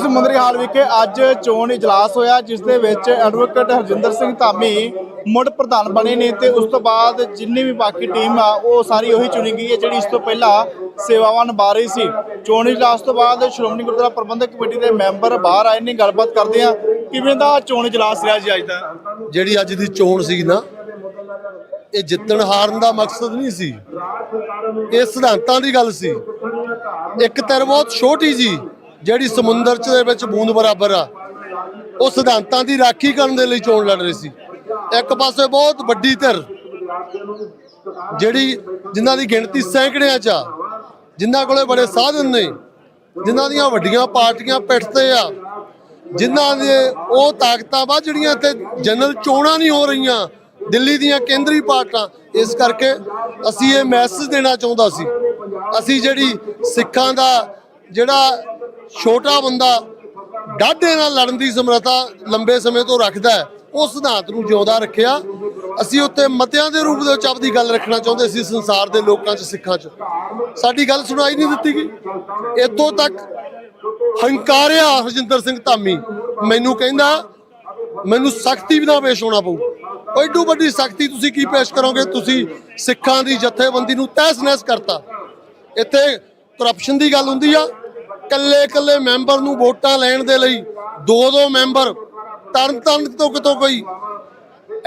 ਸਮੁੰਦਰੀ ਹਾਲ ਵਿਖੇ ਅੱਜ ਚੋਣ ਇਜਲਾਸ ਹੋਇਆ, ਜਿਸ ਦੇ ਵਿੱਚ ਐਡਵੋਕੇਟ ਹਰਜਿੰਦਰ ਸਿੰਘ ਧਾਮੀ ਮੁੜ ਪ੍ਰਧਾਨ ਬਣੇ ਨੇ ਤੇ ਉਸ ਤੋਂ ਬਾਅਦ ਜਿੰਨੀ ਵੀ ਬਾਕੀ ਟੀਮ ਆ, ਉਹ ਸਾਰੀ ਉਹੀ ਚੁਣੀ ਗਈ ਹੈ, ਜਿਹੜੀ ਇਸ ਤੋਂ ਪਹਿਲਾਂ ਸੇਵਾਵਾਂ ਨਿਭਾ ਰਹੀ ਸੀ। ਚੋਣ ਇਜਲਾਸ ਤੋਂ ਬਾਅਦ ਸ਼੍ਰੋਮਣੀ ਗੁਰਦੁਆਰਾ ਪ੍ਰਬੰਧਕ ਕਮੇਟੀ ਦੇ ਮੈਂਬਰ ਬਾਹਰ ਆਏ ਨੇ, ਗੱਲਬਾਤ ਕਰਦੇ ਆ ਕਿਵੇਂ ਦਾ ਚੋਣ ਇਜਲਾਸ ਰਿਹਾ ਜੀ ਅੱਜ ਦਾ? ਜਿਹੜੀ ਅੱਜ ਦੀ ਚੋਣ ਸੀ ਨਾ, ਇਹ ਜਿੱਤਣ ਹਾਰਨ ਦਾ ਮਕਸਦ ਨਹੀਂ ਸੀ। ਇਹ ਸਿਧਾਂਤਾਂ ਦੀ ਗੱਲ ਸੀ। ਇੱਕ ਧਿਰ ਬਹੁਤ ਛੋਟੀ ਜੀ ਜਿਹੜੀ ਸਮੁੰਦਰ ਚ ਦੇ ਵਿੱਚ ਬੂੰਦ ਬਰਾਬਰ ਆ, ਉਹ ਸਿਧਾਂਤਾਂ ਦੀ ਰਾਖੀ ਕਰਨ ਦੇ ਲਈ ਚੋਣ ਲੜ ਰਹੀ ਸੀ। ਇੱਕ ਪਾਸੇ ਬਹੁਤ ਵੱਡੀ ਧਿਰ, ਜਿਹੜੀ ਜਿਨ੍ਹਾਂ ਦੀ ਗਿਣਤੀ ਸੈਂਕੜਿਆਂ ਚ ਆ, ਜਿਨ੍ਹਾਂ ਕੋਲੇ ਬੜੇ ਸਾਧਨ ਨੇ, ਜਿਨ੍ਹਾਂ ਦੀਆਂ ਵੱਡੀਆਂ ਪਾਰਟੀਆਂ ਪਿੱਠ ਤੇ ਆ, ਜਿਨ੍ਹਾਂ ਦੇ ਉਹ ਤਾਕਤਾਂ ਵਾ ਜਿਹੜੀਆਂ ਇੱਥੇ ਜਨਰਲ ਚੋਣਾਂ ਨਹੀਂ ਹੋ ਰਹੀਆਂ, ਦਿੱਲੀ ਦੀਆਂ ਕੇਂਦਰੀ ਪਾਰਟਾਂ ਇਸ ਕਰਕੇ ਅਸੀਂ ਇਹ ਮੈਸੇਜ ਦੇਣਾ ਚਾਹੁੰਦਾ ਸੀ। ਅਸੀਂ ਜਿਹੜੀ ਸਿੱਖਾਂ ਦਾ ਜਿਹੜਾ ਛੋਟਾ ਬੰਦਾ ਡਾਢੇ ਨਾਲ ਲੜਨ ਦੀ ਸਮਰੱਥਾ ਲੰਬੇ ਸਮੇਂ ਤੋਂ ਰੱਖਦਾ ਹੈ ਉਹ ਸਿਧਾਂਤ ਨੂੰ ਜਿਉਂਦਾ ਰੱਖਿਆ। ਅਸੀਂ ਉੱਤੇ ਮਤਿਆਂ ਦੇ ਰੂਪ ਦੇ ਵਿੱਚ ਆਪਦੀ ਗੱਲ ਰੱਖਣਾ ਚਾਹੁੰਦੇ ਸੀ, ਸੰਸਾਰ ਦੇ ਲੋਕਾਂ 'ਚ, ਸਿੱਖਾਂ 'ਚ। ਸਾਡੀ ਗੱਲ ਸੁਣਾਈ ਨਹੀਂ ਦਿੱਤੀ ਗਈ। ਇੱਥੋਂ ਤੱਕ ਹੰਕਾਰਿਆ ਹਰਜਿੰਦਰ ਸਿੰਘ ਧਾਮੀ, ਮੈਨੂੰ ਕਹਿੰਦਾ, ਮੈਨੂੰ ਸਖਤੀ ਨਾਲ ਪੇਸ਼ ਹੋਣਾ ਪਊ। ਉਹ ਏਡੂ ਵੱਡੀ ਸਖਤੀ ਤੁਸੀਂ ਕੀ ਪੇਸ਼ ਕਰੋਗੇ? ਤੁਸੀਂ ਸਿੱਖਾਂ ਦੀ ਜਥੇਬੰਦੀ ਨੂੰ ਤਹਿਸ-ਨਹਿਸ ਕਰਤਾ। ਇੱਥੇ ਕਰਪਸ਼ਨ ਦੀ ਗੱਲ ਹੁੰਦੀ ਆ ਕੱਲੇ ਕੱਲੇ ਮੈਂਬਰ ਨੂੰ ਵੋਟਾਂ ਲੈਣ ਦੇ ਲਈ ਦੋ ਦੋ ਮੈਂਬਰ ਤਰਨ ਤਰਨ ਤੋਂ ਕਿਤੋਂ ਕੋਈ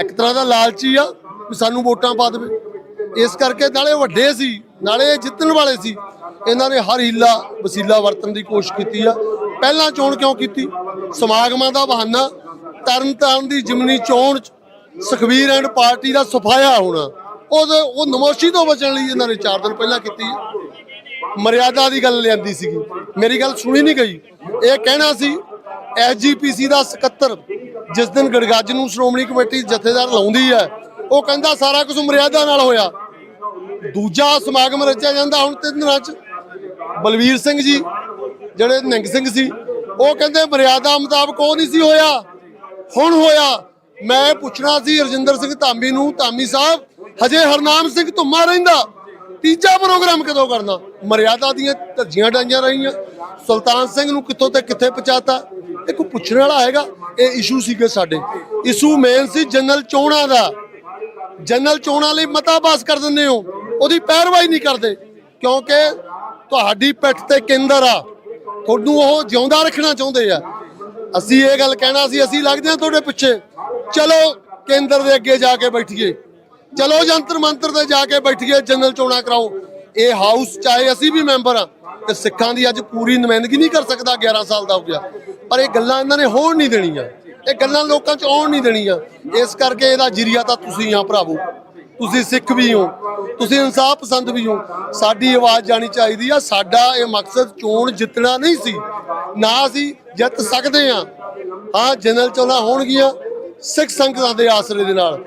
ਇੱਕ ਤਰ੍ਹਾਂ ਦਾ ਲਾਲਚੀ ਆ ਵੀ ਸਾਨੂੰ ਵੋਟਾਂ ਪਾ ਦੇਵੇ। ਇਸ ਕਰਕੇ ਨਾਲੇ ਵੱਡੇ ਸੀ, ਨਾਲੇ ਇਹ ਜਿੱਤਣ ਵਾਲੇ ਸੀ, ਇਹਨਾਂ ਨੇ ਹਰ ਹੀਲਾ ਵਸੀਲਾ ਵਰਤਣ ਦੀ ਕੋਸ਼ਿਸ਼ ਕੀਤੀ ਆ। ਪਹਿਲਾਂ ਚੋਣ ਕਿਉਂ ਕੀਤੀ? ਸਮਾਗਮਾਂ ਦਾ ਬਹਾਨਾ ਤਰਨ ਤਾਰਨ ਦੀ ਜਿਮਨੀ ਚੋਣ ਚ ਸੁਖਵੀਰ ਐਂਡ ਪਾਰਟੀ ਦਾ ਸਫਾਇਆ ਹੋਣਾ। ਉਹਦੇ ਉਹ ਨਮੋਸ਼ੀ ਤੋਂ ਬਚਣ ਲਈ ਇਹਨਾਂ ਨੇ 4 ਦਿਨ ਪਹਿਲਾਂ ਕੀਤੀ। ਮਰਿਆਦਾ ਦੀ ਗੱਲ ਲਿਆਂਦੀ ਸੀਗੀ। ਮੇਰੀ ਗੱਲ ਸੁਣੀ ਨਹੀਂ ਗਈ। ਇਹ ਕਹਿਣਾ ਸੀ ਐਸਜੀਪੀਸੀ ਦਾ ਸਕੱਤਰ ਜਿਸ ਦਿਨ ਗੜਗੱਜ ਨੂੰ ਸ਼੍ਰੋਮਣੀ ਕਮੇਟੀ ਜਥੇਦਾਰ ਲਾਉਂਦੀ ਹੈ, ਉਹ ਕਹਿੰਦਾ ਸਾਰਾ ਕੁਝ ਮਰਿਆਦਾ ਨਾਲ ਹੋਇਆ। ਦੂਜਾ ਸਮਾਗਮ ਰਚਿਆ ਜਾਂਦਾ ਹੁਣ ਤਿੰਨ ਦਿਨਾਂ ਚ। ਬਲਵੀਰ ਸਿੰਘ ਜੀ, ਜਿਹੜੇ ਨਿੰਗ ਸਿੰਘ ਸੀ, ਉਹ ਕਹਿੰਦੇ ਮਰਿਆਦਾ ਮੁਤਾਬਕ ਉਹ ਨਹੀਂ ਸੀ ਹੋਇਆ। ਹੁਣ ਹੋਇਆ। ਮੈਂ ਪੁੱਛਣਾ ਸੀ ਰਜਿੰਦਰ ਸਿੰਘ ਧਾਮੀ ਨੂੰ, ਧਾਮੀ ਸਾਹਿਬ, ਹਜੇ ਹਰਨਾਮ ਸਿੰਘ ਧੁੰਮਾ ਰਹਿੰਦਾ। ਤੀਜਾ ਪ੍ਰੋਗਰਾਮ ਕਦੋਂ ਕਰਨਾ? ਮਰਿਆਦਾ ਦੀਆਂ ਧੱਜੀਆਂ ਡਾਈਆਂ ਰਹੀਆਂ। ਸੁਲਤਾਨ ਸਿੰਘ ਨੂੰ ਕਿੱਥੋਂ ਤੇ ਕਿੱਥੇ ਪਹੁੰਚਾਤਾ? ਇਹ ਕੋਈ ਪੁੱਛਣ ਵਾਲਾ ਹੈਗਾ? ਇਹ ਇਸ਼ੂ ਸੀਗੇ ਸਾਡੇ। ਇਸ਼ੂ ਮੇਨ ਸੀ ਜਨਰਲ ਚੋਣਾਂ ਦਾ। ਜਨਰਲ ਚੋਣਾਂ ਲਈ ਮਤਾ ਪਾਸ ਕਰ ਦਿੰਦੇ ਹੋ। ਉਹਦੀ ਪੈਰਵਾਈ ਨਹੀਂ ਕਰਦੇ। ਕਿਉਂਕਿ ਤੁਹਾਡੀ ਪਿੱਠ ਤੇ ਕੇਂਦਰ ਆ। ਤੁਹਾਨੂੰ ਉਹ ਜਿਉਂਦਾ ਰੱਖਣਾ ਚਾਹੁੰਦੇ ਆ। ਅਸੀਂ ਇਹ ਗੱਲ ਕਹਿਣਾ ਸੀ, ਅਸੀਂ ਲੱਗਦੇ ਹਾਂ ਤੁਹਾਡੇ ਪਿੱਛੇ। ਚਲੋ, ਕੇਂਦਰ ਦੇ ਅੱਗੇ ਜਾ ਕੇ ਬੈਠੀਏ। ਚਲੋ ਜੰਤਰ ਮੰਤਰ ਤੇ ਜਾ ਕੇ ਬੈਠੀਏ, ਜਨਰਲ ਚੋਣਾਂ ਕਰਾਓ। ਇਹ ਹਾਊਸ, ਚਾਹੇ ਅਸੀਂ ਵੀ ਮੈਂਬਰ ਆ ਤੇ ਸਿੱਖਾਂ ਦੀ ਅੱਜ ਪੂਰੀ ਨੁਮਾਇੰਦਗੀ ਨਹੀਂ ਕਰ ਸਕਦਾ 11 ਸਾਲ ਦਾ ਹੋ ਗਿਆ। ਪਰ ਇਹ ਗੱਲਾਂ ਇਹਨਾਂ ਨੇ ਹੋਣ ਨਹੀਂ ਦੇਣੀਆਂ। ਇਹ ਗੱਲਾਂ ਲੋਕਾਂ 'ਚ ਆਉਣ ਨਹੀਂ ਦੇਣੀਆਂ। ਇਸ ਕਰਕੇ ਇਹਦਾ ਜਰੀਆ ਤਾਂ ਤੁਸੀਂ ਆ ਭਰਾਵੋ। ਤੁਸੀਂ ਸਿੱਖ ਵੀ ਹੋ, ਤੁਸੀਂ ਇਨਸਾਫ ਪਸੰਦ ਵੀ ਹੋ। ਸਾਡੀ ਆਵਾਜ਼ ਜਾਣੀ ਚਾਹੀਦੀ ਆ, ਸਾਡਾ ਇਹ ਮਕਸਦ ਚੋਣ ਜਿੱਤਣਾ ਨਹੀਂ ਸੀ। ਨਾ ਅਸੀਂ ਜਿੱਤ ਸਕਦੇ ਆ ਹਾਂ, ਜਨਰਲ ਚੋਣਾਂ ਹੋਣਗੀਆਂ। ਸਿੱਖ ਸੰਗਤਾਂ ਦੇ ਆਸਰੇ ਦੇ ਨਾਲ।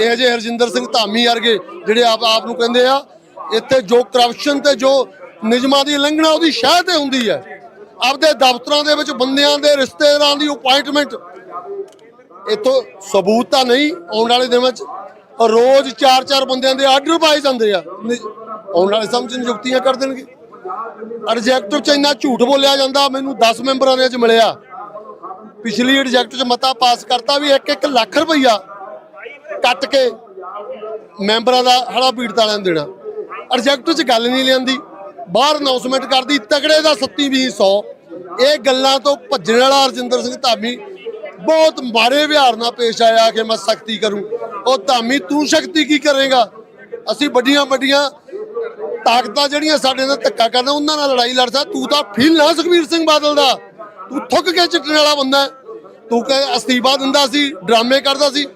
ਇਹ ਜੇ ਹਰਜਿੰਦਰ ਸਿੰਘ ਧਾਮੀ ਵਰਗੇ ਜਿਹੜੇ ਆਪ ਆਪ ਨੂੰ ਕਹਿੰਦੇ ਆ, ਇੱਥੇ ਜੋ ਕਰਪਸ਼ਨ ਤੇ ਜੋ ਨਿਯਮਾਂ ਦੀ ਉਲੰਘਣਾ ਉਹਦੀ ਸ਼ਹਿ ਤੇ ਹੁੰਦੀ ਹੈ। ਆਪਦੇ ਦਫ਼ਤਰਾਂ ਦੇ ਵਿੱਚ ਬੰਦਿਆਂ ਦੇ ਰਿਸ਼ਤੇਦਾਰਾਂ ਦੀ ਅਪਾਇੰਟਮੈਂਟ ਇਤੋਂ ਸਬੂਤ ਤਾਂ ਨਹੀਂ ਆਉਣ ਵਾਲੇ ਦਿਨਾਂ ਵਿੱਚ। ਰੋਜ਼ 4-4 ਬੰਦਿਆਂ ਦੇ ਆਰਡਰ ਪਾਏ ਜਾਂਦੇ ਆ। ਆਉਣ ਵਾਲੇ ਸਮਝ ਨਿਯੁਕਤੀਆਂ ਕਰ ਦੇਣਗੇ। ਰਿਜੈਕਟਿਵ ਚ ਇੰਨਾ ਝੂਠ ਬੋਲਿਆ ਜਾਂਦਾ, ਮੈਨੂੰ 10 ਮੈਂਬਰਾਂ ਦੇ ਵਿੱਚ ਮਿਲਿਆ। ਪਿਛਲੀ ਰਿਜੈਕਟ ਚ ਮਤਾ ਪਾਸ ਕਰਤਾ ਵੀ 1-1 ਲੱਖ ਰੁਪਈਆ ਕੱਟ ਕੇ ਮੈਂਬਰਾਂ ਦਾ ਹੜਾ ਪੀੜਤ ਵਾਲਿਆਂ ਨੂੰ ਦੇਣਾ। ਰਿਜੈਕਟ ਚ ਗੱਲ ਨਹੀਂ ਲਿਆਂਦੀ। ਬਾਹਰ ਅਨਾਉਂਸਮੈਂਟ ਕਰਦੀ, ਤਗੜੇ ਦਾ 27 200 ਇਹ ਗੱਲਾਂ ਤੋਂ ਭੱਜਣ ਵਾਲਾ ਰਜਿੰਦਰ ਸਿੰਘ ਧਾਮੀ ਬਹੁਤ ਮਾੜੇ ਵਿਹਾਰ ਨਾਲ ਪੇਸ਼ ਆਇਆ ਕਿ ਮੈਂ ਸਖਤੀ ਕਰੂੰ। ਉਹ ਧਾਮੀ, ਤੂੰ ਸ਼ਕਤੀ ਕੀ ਕਰੇਗਾ? ਅਸੀਂ ਵੱਡੀਆਂ ਵੱਡੀਆਂ ਤਾਕਤਾਂ ਜਿਹੜੀਆਂ ਸਾਡੇ ਨਾਲ ਧੱਕਾ ਕਰਨਾ, ਉਹਨਾਂ ਨਾਲ ਲੜਾਈ ਲੜਦਾ ਤੂੰ ਤਾਂ ਫੀਲ ਨਾ ਸੁਖਬੀਰ ਸਿੰਘ ਬਾਦਲ ਦਾ। ਤੂੰ ਥੁੱਕ ਕੇ ਚਿੱਟਣ ਵਾਲਾ ਬੰਦਾ ਤੂੰ ਕਹੇ ਅਸਤੀਫਾ ਦਿੰਦਾ ਸੀ, ਡਰਾਮੇ ਕਰਦਾ ਸੀ।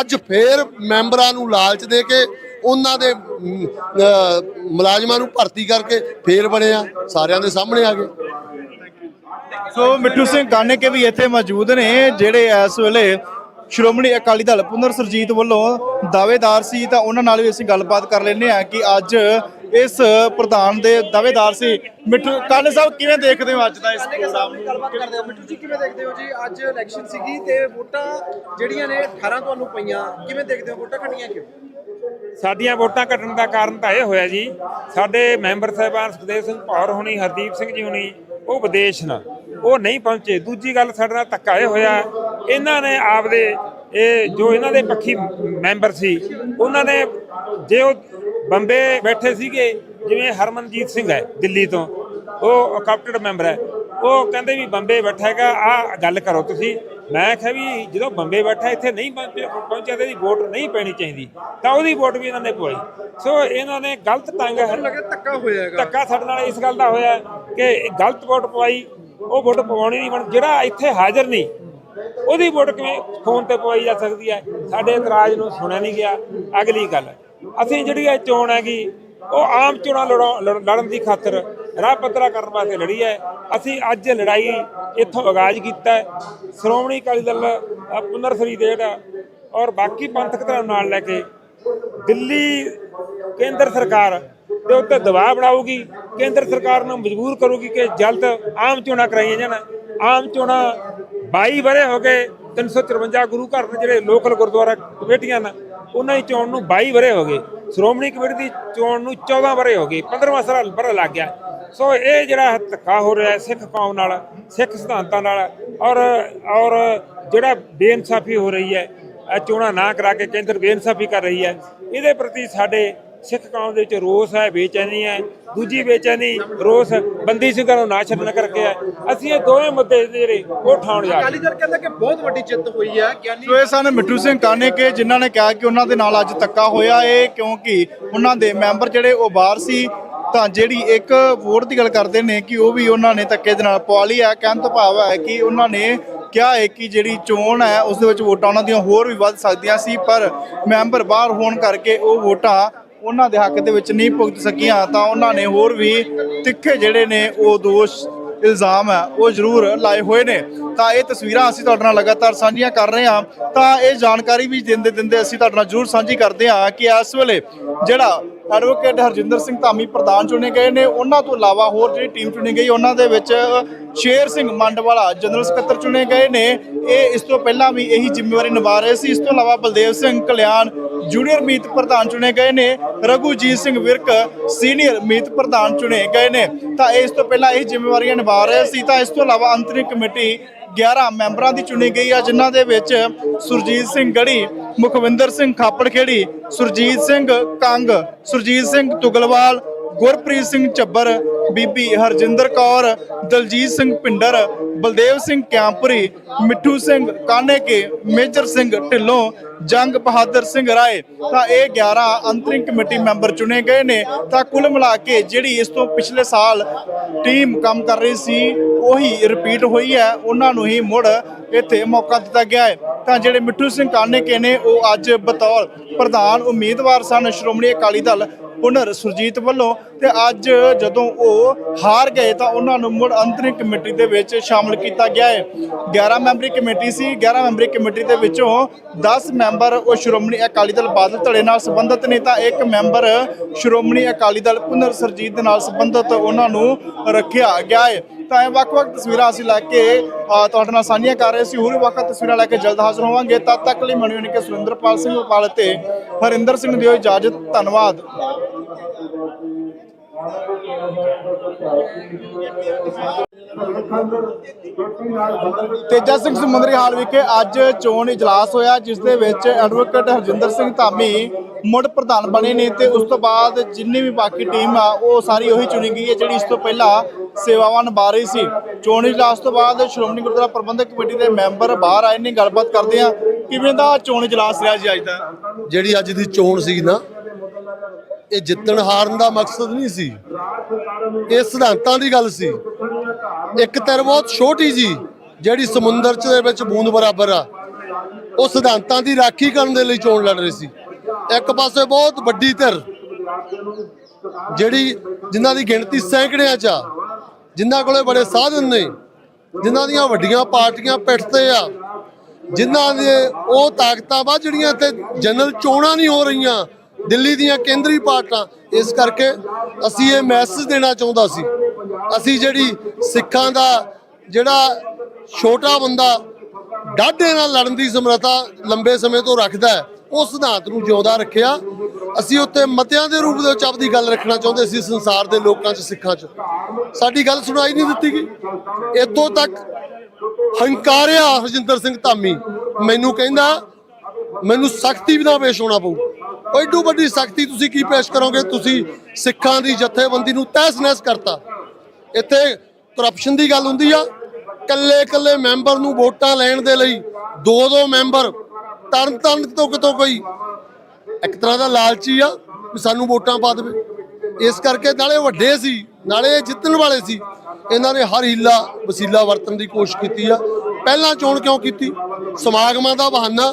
ਅੱਜ ਫੇਰ ਮੈਂਬਰਾਂ ਨੂੰ ਲਾਲਚ ਦੇ ਕੇ ਉਹਨਾਂ ਦੇ ਮੁਲਾਜ਼ਮਾਂ ਨੂੰ ਭਰਤੀ ਕਰਕੇ ਫੇਰ ਬਣਿਆ ਸਾਰਿਆਂ ਦੇ ਸਾਹਮਣੇ ਆ ਗਏ। ਸੋ ਮਿੱਠੂ ਸਿੰਘ ਗਾਨੇਕੇ ਵੀ ਇੱਥੇ ਮੌਜੂਦ ਨੇ, ਜਿਹੜੇ ਇਸ ਵੇਲੇ ਸ਼੍ਰੋਮਣੀ ਅਕਾਲੀ ਦਲ ਪੁਨਰ ਸਰਜੀਤ ਵੱਲੋਂ ਦਾਅਵੇਦਾਰ ਸੀ, ਤਾਂ ਉਹਨਾਂ ਨਾਲ ਵੀ ਅਸੀਂ ਗੱਲਬਾਤ ਕਰ ਲੈਂਦੇ ਆ ਕਿ ਅੱਜ ਇਸ ਪ੍ਰਧਾਨ ਦੇ ਦਾਅਵੇਦਾਰ ਸੀ। ਮਿੱਠੂ ਕਾਲੇ ਸਾਹਿਬ ਕਿਵੇਂ ਦੇਖਦੇ ਹੋ ਅੱਜ ਦਾ ਇਸ ਪ੍ਰੋਗਰਾਮ? ਨੂੰ ਗੱਲਬਾਤ ਕਰਦੇ ਹਾਂ। ਮਿੱਠੂ ਜੀ ਕਿਵੇਂ ਦੇਖਦੇ ਹੋ ਜੀ? ਅੱਜ ਇਲੈਕਸ਼ਨ ਸੀਗੀ ਤੇ ਵੋਟਾਂ ਜਿਹੜੀਆਂ ਨੇ 18 ਤੁਹਾਨੂੰ ਪਈਆਂ। ਕਿਵੇਂ ਦੇਖਦੇ ਹੋ? ਵੋਟਾਂ ਘਟੀਆਂ ਕਿਉਂ? ਸਾਡੀਆਂ ਵੋਟਾਂ ਘਟਣ ਦਾ ਕਾਰਨ ਤਾਂ ਇਹ ਹੋਇਆ ਜੀ ਸਾਡੇ ਮੈਂਬਰ ਸਾਹਿਬਾਨ ਸੁਖਦੇਵ ਸਿੰਘ ਭੌਰ ਹੋਣੀ ਹਰਦੀਪ ਸਿੰਘ ਜੀ ਹੋਣੀ ਉਹ ਵਿਦੇਸ਼ ਨਾ ਉਹ ਨਹੀਂ ਪਹੁੰਚੇ। ਦੂਜੀ ਗੱਲ ਸਾਡੇ ਨਾਲ ਧੱਕਾ ਇਹ ਹੋਇਆ ਇਹਨਾਂ ਨੇ ਆਪਦੇ ਇਹ ਜੋ ਇਹਨਾਂ ਦੇ ਪੱਖੀ ਮੈਂਬਰ ਸੀ ਉਹਨਾਂ ਨੇ ਜੇ ਉਹ ਬੰਬੇ ਬੈਠੇ ਸੀਗੇ ਜਿਵੇਂ ਹਰਮਨਜੀਤ ਸਿੰਘ ਹੈ ਦਿੱਲੀ ਤੋਂ ਉਹ ਕੈਪਟਨ ਮੈਂਬਰ ਹੈ ਉਹ ਕਹਿੰਦੇ ਵੀ ਬੰਬੇ ਬੈਠਾ ਹੈਗਾ ਆ ਗੱਲ ਕਰੋ ਤੁਸੀਂ। ਮੈਂ ਕਿਹਾ ਵੀ ਜਦੋਂ ਬੰਬੇ ਬੈਠਾ ਇੱਥੇ ਨਹੀਂ ਪਹੁੰਚਿਆ ਪਹੁੰਚਿਆ ਤੇ ਇਹਦੀ ਵੋਟ ਨਹੀਂ ਪੈਣੀ ਚਾਹੀਦੀ ਤਾਂ ਉਹਦੀ ਵੋਟ ਵੀ ਇਹਨਾਂ ਨੇ ਪਵਾਈ। ਸੋ ਇਹਨਾਂ ਨੇ ਗਲਤ ਤੰਗ ਲੱਗਿਆ ਧੱਕਾ ਹੋਇਆ ਹੈਗਾ। ਧੱਕਾ ਸਾਡੇ ਨਾਲ ਇਸ ਗੱਲ ਦਾ ਹੋਇਆ ਕਿ ਗਲਤ ਵੋਟ ਪਵਾਈ ਉਹ ਵੋਟ ਪਵਾਉਣੀ ਨਹੀਂ ਬਣ ਜਿਹੜਾ ਇੱਥੇ ਹਾਜ਼ਰ ਨਹੀਂ ਉਹਦੀ ਵੋਟ ਕਿਵੇਂ ਫੋਨ ਤੇ ਪਵਾਈ ਜਾ ਸਕਦੀ ਹੈ? ਸਾਡੇ ਇਤਰਾਜ਼ ਨੂੰ ਸੁਣਿਆ ਨਹੀਂ ਗਿਆ। ਅਗਲੀ ਗੱਲ, ਅਸੀਂ ਜਿਹੜੀ ਇਹ ਚੋਣ ਹੈਗੀ, ਉਹ ਆਮ ਚੋਣਾਂ ਲੜਾਉ- ਲੜ- ਲੜਨ ਦੀ ਖਾਤਰ ਰਾਹ ਪੱਧਰਾ ਕਰਨ ਵਾਸਤੇ ਲੜੀ ਹੈ। ਅਸੀਂ ਅੱਜ ਲੜਾਈ ਇੱਥੋਂ ਆਗਾਜ਼ ਕੀਤਾ ਸ਼੍ਰੋਮਣੀ ਅਕਾਲੀ ਦਲ ਪੁਨਰਸਰੀ ਪੁਨਰ ਸ੍ਰੀ ਔਰ ਬਾਕੀ ਪੰਥਕ ਧਿਰਾਂ ਨਾਲ ਲੈ ਕੇ ਦਿੱਲੀ ਕੇਂਦਰ ਸਰਕਾਰ ਦੇ ਉੱਤੇ ਦਬਾਅ ਬਣਾਊਗੀ। ਕੇਂਦਰ ਸਰਕਾਰ ਨੂੰ ਮਜਬੂਰ ਕਰੂਗੀ ਕਿ ਜਲਦ ਆਮ ਚੋਣਾਂ ਕਰਾਈਆਂ ਜਾਣ। ਆਮ ਚੋਣਾਂ 22 ਵਰੇ ਹੋ ਗਏ 354 ਗੁਰੂ ਘਰ ਦੇ ਜਿਹੜੇ ਲੋਕਲ ਗੁਰਦੁਆਰਾ ਕਮੇਟੀਆਂ ਨੇ, ਉਹਨਾਂ ਦੀ ਚੋਣ ਨੂੰ 22 ਵਰੇ ਹੋ ਗਏ। ਸ਼੍ਰੋਮਣੀ ਕਮੇਟੀ ਦੀ ਚੋਣ ਨੂੰ 14 ਵਰੇ ਹੋ ਗਏ 15ਵਾਂ ਸਾਲ ਵਰਾ ਲੱਗ ਗਿਆ। ਸੋ ਇਹ ਜਿਹੜਾ ਧੱਕਾ ਹੋ ਰਿਹਾ ਸਿੱਖ ਕੌਮ ਨਾਲ, ਸਿੱਖ ਸਿਧਾਂਤਾਂ ਨਾਲ, ਔਰ ਔਰ ਜਿਹੜਾ ਬੇਇਨਸਾਫੀ ਹੋ ਰਹੀ ਹੈ ਚੋਣਾਂ ਨਾ ਕਰਾ ਕੇ ਕੇਂਦਰ ਬੇਇਨਸਾਫੀ ਕਰ ਰਹੀ ਹੈ, ਇਹਦੇ ਪ੍ਰਤੀ ਸਾਡੇ ਸਿੱਖ ਕੌਮ ਦੇ ਵਿੱਚ ਰੋਸ ਹੈ ਬੇਚੈਨੀ ਹੈ ਦੂਜੀ ਬੇਚੈਨੀ ਰੋਸ ਬੰਦੀ ਸਿੰਘਾਂ ਨੂੰ ਨਾ ਛੱਡਣ ਕਰਕੇ ਹੈ। ਅਸੀਂ ਇਹ ਦੋਵੇਂ ਮੁੱਦੇ ਜਿਹੜੇ ਉਹ ਉਠਾਉਣ ਜਾ ਰਹੇ ਦਲ ਕਹਿੰਦਾ ਕਿ ਬਹੁਤ ਵੱਡੀ ਜਿੱਤ ਹੋਈ ਹੈ ਗਿਆਨੀ ਸੋ ਇਹ ਸਨ ਮਿੱਠੂ ਸਿੰਘ ਕਾਨੇਕੇ ਜਿਨ੍ਹਾਂ ਨੇ ਕਿਹਾ ਕਿ ਉਹਨਾਂ ਦੇ ਨਾਲ ਅੱਜ ਧੱਕਾ ਹੋਇਆ ਇਹ ਕਿਉਂਕਿ ਉਹਨਾਂ ਦੇ ਮੈਂਬਰ ਜਿਹੜੇ ਉਹ ਬਾਹਰ ਸੀ ਤਾਂ ਜਿਹੜੀ ਇੱਕ ਵੋਟ ਦੀ ਗੱਲ ਕਰਦੇ ਨੇ ਕਿ ਉਹ ਵੀ ਉਹਨਾਂ ਨੇ ਧੱਕੇ ਦੇ ਨਾਲ ਪਵਾ ਲਈ ਹੈ। ਕਹਿਣ ਤੋਂ ਭਾਵ ਹੈ ਕਿ ਉਹਨਾਂ ਨੇ ਕਿਹਾ ਹੈ ਕਿ ਜਿਹੜੀ ਚੋਣ ਹੈ ਉਸ ਦੇ ਵਿੱਚ ਵੋਟਾਂ ਉਹਨਾਂ ਦੀਆਂ ਹੋਰ ਵੀ ਵੱਧ ਸਕਦੀਆਂ ਸੀ ਪਰ ਮੈਂਬਰ ਬਾਹਰ ਹੋਣ ਕਰਕੇ ਉਹ ਵੋਟਾਂ ਉਹਨਾਂ ਦੇ ਹੱਕ ਦੇ ਵਿੱਚ ਨਹੀਂ ਭੁਗਤ ਸਕੀਆਂ, ਤਾਂ ਉਹਨਾਂ ਨੇ ਹੋਰ ਵੀ ਤਿੱਖੇ ਜਿਹੜੇ ਨੇ ਉਹ ਦੋਸ਼, ਇਲਜ਼ਾਮ ਹੈ, ਉਹ ਜ਼ਰੂਰ ਲਾਏ ਹੋਏ ਨੇ। ਤਾਂ ਇਹ ਤਸਵੀਰਾਂ ਅਸੀਂ ਤੁਹਾਡੇ ਨਾਲ ਲਗਾਤਾਰ ਸਾਂਝੀਆਂ ਕਰ ਰਹੇ ਹਾਂ। ਤਾਂ ਇਹ ਜਾਣਕਾਰੀ ਵੀ ਦਿੰਦੇ ਦਿੰਦੇ ਅਸੀਂ ਤੁਹਾਡੇ ਨਾਲ ਜ਼ਰੂਰ ਸਾਂਝੀ ਕਰਦੇ ਹਾਂ ਕਿ ਇਸ ਵੇਲੇ ਜਿਹੜਾ ਐਡਵੋਕੇਟ ਹਰਜਿੰਦਰ ਸਿੰਘ ਧਾਮੀ ਪ੍ਰਧਾਨ ਚੁਣੇ ਗਏ ਨੇ। ਉਹਨਾਂ ਤੋਂ ਇਲਾਵਾ ਹੋਰ ਜਿਹੜੀ ਟੀਮ ਚੁਣੀ ਗਈ, ਉਹਨਾਂ ਦੇ ਵਿੱਚ ਸ਼ੇਰ ਸਿੰਘ ਮੰਡਵਾਲਾ ਜਨਰਲ ਸਕੱਤਰ ਚੁਣੇ ਗਏ ਨੇ। ਇਹ ਇਸ ਤੋਂ ਪਹਿਲਾਂ ਵੀ ਇਹੀ ਜ਼ਿੰਮੇਵਾਰੀ ਨਿਭਾ ਰਹੇ ਸੀ। ਇਸ ਤੋਂ ਇਲਾਵਾ ਬਲਦੇਵ ਸਿੰਘ ਕਲਿਆਣ ਜੂਨੀਅਰ ਮੀਤ ਪ੍ਰਧਾਨ ਚੁਣੇ ਗਏ ਨੇ। ਰਘੂਜੀਤ ਸਿੰਘ ਵਿਰਕ ਸੀਨੀਅਰ ਮੀਤ ਪ੍ਰਧਾਨ ਚੁਣੇ ਗਏ ਨੇ। ਤਾਂ ਇਸ ਤੋਂ ਪਹਿਲਾਂ ਇਹ ਜ਼ਿੰਮੇਵਾਰੀਆਂ ਨਿਭਾ ਰਹੇ ਸੀ। ਤਾਂ ਇਸ ਤੋਂ ਇਲਾਵਾ ਅੰਤਰਿਮ ਕਮੇਟੀ 11 ਮੈਂਬਰਾਂ ਦੀ ਚੁਣੀ ਗਈ ਆ, ਜਿਨ੍ਹਾਂ ਦੇ ਵਿੱਚ ਸੁਰਜੀਤ ਸਿੰਘ ਗੜੀ, ਮੁਖਵਿੰਦਰ ਸਿੰਘ ਖਾਪੜਖੇੜੀ, ਸੁਰਜੀਤ ਸਿੰਘ ਕੰਗ, ਸੁਰਜੀਤ ਸਿੰਘ ਤੁਗਲਵਾਲ ਗੁਰਪ੍ਰੀਤ ਸਿੰਘ ਚੱਬਰ ਬੀਬੀ ਹਰਜਿੰਦਰ ਕੌਰ, ਦਲਜੀਤ ਸਿੰਘ ਪਿੰਡਰ ਬਲਦੇਵ ਸਿੰਘ ਕਿਆਂਪੁਰੀ ਮਿੱਠੂ ਸਿੰਘ ਕਾਨੇਕੇ, ਮੇਜਰ ਸਿੰਘ ਢਿੱਲੋਂ, ਜੰਗ ਬਹਾਦਰ ਸਿੰਘ ਰਾਏ। ਤਾਂ ਇਹ 11 ਅੰਤਰਿੰਗ ਕਮੇਟੀ ਮੈਂਬਰ ਚੁਣੇ ਗਏ ਨੇ। ਤਾਂ ਕੁੱਲ ਮਿਲਾ ਕੇ ਜਿਹੜੀ ਇਸ ਤੋਂ ਪਿਛਲੇ ਸਾਲ ਟੀਮ ਕੰਮ ਕਰ ਰਹੀ ਸੀ, ਉਹੀ ਰਿਪੀਟ ਹੋਈ ਹੈ। ਉਹਨਾਂ ਨੂੰ ਹੀ ਮੁੜ ਇੱਥੇ ਮੌਕਾ ਦਿੱਤਾ ਗਿਆ ਹੈ। ਤਾਂ ਜਿਹੜੇ ਮਿੱਠੂ ਸਿੰਘ ਕਾਨੇਕੇ ਨੇ, ਉਹ ਅੱਜ ਬਤੌਰ ਪ੍ਰਧਾਨ ਉਮੀਦਵਾਰ ਸਨ। ਸ਼੍ਰੋਮਣੀ ਅਕਾਲੀ ਦਲ ਪੁਨਰ ਸੁਰਜੀਤ ਵੱਲੋਂ ਤੇ ਅੱਜ ਜਦੋਂ ਉਹ ਹਾਰ ਗਏ ਤਾਂ ਉਹਨਾਂ ਨੂੰ ਮੁੜ ਅੰਤਰੀ ਕਮੇਟੀ ਦੇ ਵਿੱਚ ਸ਼ਾਮਲ ਕੀਤਾ ਗਿਆ ਹੈ। 11 ਮੈਂਬਰੀ ਕਮੇਟੀ ਸੀ। 11 ਮੈਂਬਰੀ ਕਮੇਟੀ ਦੇ ਵਿੱਚੋਂ 10 ਮੈਂਬਰ ਉਹ ਸ਼੍ਰੋਮਣੀ ਅਕਾਲੀ ਦਲ ਬਾਦਲ ਧੜੇ ਨਾਲ ਸੰਬੰਧਿਤ ਨੇ ਤਾਂ ਇੱਕ ਮੈਂਬਰ ਸ਼੍ਰੋਮਣੀ ਅਕਾਲੀ ਦਲ ਪੁਨਰ ਸੁਰਜੀਤ ਦੇ ਨਾਲ ਸੰਬੰਧਿਤ ਉਹਨਾਂ ਨੂੰ ਰੱਖਿਆ ਗਿਆ ਹੈ। ਤਾਂ ਇਹ ਵੱਖ-ਵੱਖ ਤਸਵੀਰਾਂ ਅਸੀਂ ਲੈ ਕੇ ਤੁਹਾਡੇ ਨਾਲ ਸਾਂਝੀਆਂ ਕਰ ਰਹੇ ਸੀ। ਹੋਰ ਵੀ ਵੱਖ ਤਸਵੀਰਾਂ ਲੈ ਕੇ ਜਲਦ ਹਾਜ਼ਰ ਹੋਵਾਂਗੇ। ਤਦ ਤੱਕ ਲਈ ਮਨੋਂ ਕਿ ਸੁਰਿੰਦਰਪਾਲ ਸਿੰਘ ਉਪਾਲ ਤੇ ਹਰਿੰਦਰ ਸਿੰਘ ਦਿਓ ਇਜਾਜ਼ਤ। ਧੰਨਵਾਦ। ਤੇਜਾ ਸਿੰਘ ਸਮੁੰਦਰੀ ਹਾਲ ਵਿਖੇ ਅੱਜ ਚੋਣ ਇਜਲਾਸ ਹੋਇਆ, ਜਿਸ ਦੇ ਵਿੱਚ ਐਡਵੋਕੇਟ ਹਰਜਿੰਦਰ ਸਿੰਘ ਧਾਮੀ ਮੁੜ ਪ੍ਰਧਾਨ ਬਣੇ ਨੇ ਤੇ ਉਸ ਤੋਂ ਬਾਅਦ ਜਿੰਨੀ ਵੀ ਬਾਕੀ ਟੀਮ ਆ, ਉਹ ਸਾਰੀ ਉਹੀ ਚੁਣੀ ਗਈ ਹੈ, ਜਿਹੜੀ ਇਸ ਤੋਂ ਪਹਿਲਾਂ ਸੇਵਾਵਾਂ ਨਿਭਾ ਰਹੀ ਸੀ। ਚੋਣ ਇਜਲਾਸ ਤੋਂ ਬਾਅਦ ਸ਼੍ਰੋਮਣੀ ਗੁਰਦੁਆਰਾ ਪ੍ਰਬੰਧਕ ਕਮੇਟੀ ਦੇ ਮੈਂਬਰ ਬਾਹਰ ਆਏ ਨੇ, ਗੱਲਬਾਤ ਕਰਦੇ ਆ ਕਿਵੇਂ ਦਾ ਚੋਣ ਇਜਲਾਸ ਰਿਹਾ ਜੀ ਅੱਜ ਦਾ? ਜਿਹੜੀ ਅੱਜ ਦੀ ਚੋਣ ਸੀ ਨਾ ਇਹ ਜਿੱਤਣ ਹਾਰਨ ਦਾ ਮਕਸਦ ਨਹੀਂ ਸੀ। ਇਹ ਸਿਧਾਂਤਾਂ ਦੀ ਗੱਲ ਸੀ। ਇੱਕ ਧਿਰ ਬਹੁਤ ਛੋਟੀ ਜੀ, ਜਿਹੜੀ ਸਮੁੰਦਰ ਚ ਦੇ ਵਿੱਚ ਬੂੰਦ ਬਰਾਬਰ ਆ, ਉਹ ਸਿਧਾਂਤਾਂ ਦੀ ਰਾਖੀ ਕਰਨ ਦੇ ਲਈ ਚੋਣ ਲੜ ਰਹੀ ਸੀ। ਇੱਕ ਪਾਸੇ ਬਹੁਤ ਵੱਡੀ ਧਿਰ, ਜਿਹੜੀ ਜਿਨ੍ਹਾਂ ਦੀ ਗਿਣਤੀ ਸੈਂਕੜਿਆਂ ਚ ਆ, ਜਿਨ੍ਹਾਂ ਕੋਲੇ ਬੜੇ ਸਾਧਨ ਨੇ, ਜਿਨ੍ਹਾਂ ਦੀਆਂ ਵੱਡੀਆਂ ਪਾਰਟੀਆਂ ਪਿੱਠ ਤੇ ਆ, ਜਿਨ੍ਹਾਂ ਦੇ ਉਹ ਤਾਕਤਾਂ ਵਾ ਜਿਹੜੀਆਂ ਇੱਥੇ ਜਨਰਲ ਚੋਣਾਂ ਨਹੀਂ ਹੋ ਰਹੀਆਂ ਦਿੱਲੀ ਦੀਆਂ ਕੇਂਦਰੀ ਪਾਰਟਾਂ, ਇਸ ਕਰਕੇ ਅਸੀਂ ਇਹ ਮੈਸੇਜ ਦੇਣਾ ਚਾਹੁੰਦਾ ਸੀ। ਅਸੀਂ ਜਿਹੜੀ ਸਿੱਖਾਂ ਦਾ ਜਿਹੜਾ ਛੋਟਾ ਬੰਦਾ ਡਾਢੇ ਨਾਲ ਲੜਨ ਦੀ ਸਮਰੱਥਾ ਲੰਬੇ ਸਮੇਂ ਤੋਂ ਰੱਖਦਾ ਹੈ ਉਹ ਸਿਧਾਂਤ ਨੂੰ ਜਿਉਂਦਾ ਰੱਖਿਆ। ਅਸੀਂ ਉੱਤੇ ਮਤਿਆਂ ਦੇ ਰੂਪ ਦੇ ਵਿੱਚ ਆਪਦੀ ਗੱਲ ਰੱਖਣਾ ਚਾਹੁੰਦੇ ਸੀ, ਸੰਸਾਰ ਦੇ ਲੋਕਾਂ 'ਚ, ਸਿੱਖਾਂ 'ਚ। ਸਾਡੀ ਗੱਲ ਸੁਣਾਈ ਨਹੀਂ ਦਿੱਤੀ ਗਈ। ਇੱਥੋਂ ਤੱਕ ਹੰਕਾਰਿਆ ਹਰਜਿੰਦਰ ਸਿੰਘ ਧਾਮੀ। ਮੈਨੂੰ ਕਹਿੰਦਾ, ਮੈਨੂੰ ਸਖਤੀ ਨਾਲ ਪੇਸ਼ ਹੋਣਾ ਪਊ। ਉਹ ਏਡੂ ਵੱਡੀ ਸਖਤੀ ਤੁਸੀਂ ਕੀ ਪੇਸ਼ ਕਰੋਗੇ? ਤੁਸੀਂ ਸਿੱਖਾਂ ਦੀ ਜਥੇਬੰਦੀ ਨੂੰ ਤਹਿਸ-ਨਹਿਸ ਕਰਤਾ। ਇੱਥੇ ਕਰਪਸ਼ਨ ਦੀ ਗੱਲ ਹੁੰਦੀ ਆ। ਕੱਲੇ ਕੱਲੇ ਮੈਂਬਰ ਨੂੰ ਵੋਟਾਂ ਲੈਣ ਦੇ ਲਈ ਦੋ ਦੋ ਮੈਂਬਰ ਤਰਨ ਤਰਨ ਤੋਂ ਕਿਤੋਂ ਕੋਈ ਇੱਕ ਤਰ੍ਹਾਂ ਦਾ ਲਾਲਚੀ ਆ ਵੀ ਸਾਨੂੰ ਵੋਟਾਂ ਪਾ ਦੇਵੇ। ਇਸ ਕਰਕੇ ਨਾਲੇ ਵੱਡੇ ਸੀ, ਨਾਲੇ ਇਹ ਜਿੱਤਣ ਵਾਲੇ ਸੀ। ਇਹਨਾਂ ਨੇ ਹਰ ਹੀਲਾ ਵਸੀਲਾ ਵਰਤਣ ਦੀ ਕੋਸ਼ਿਸ਼ ਕੀਤੀ ਆ। ਪਹਿਲਾਂ ਚੋਣ ਕਿਉਂ ਕੀਤੀ? ਸਮਾਗਮਾਂ ਦਾ ਬਹਾਨਾ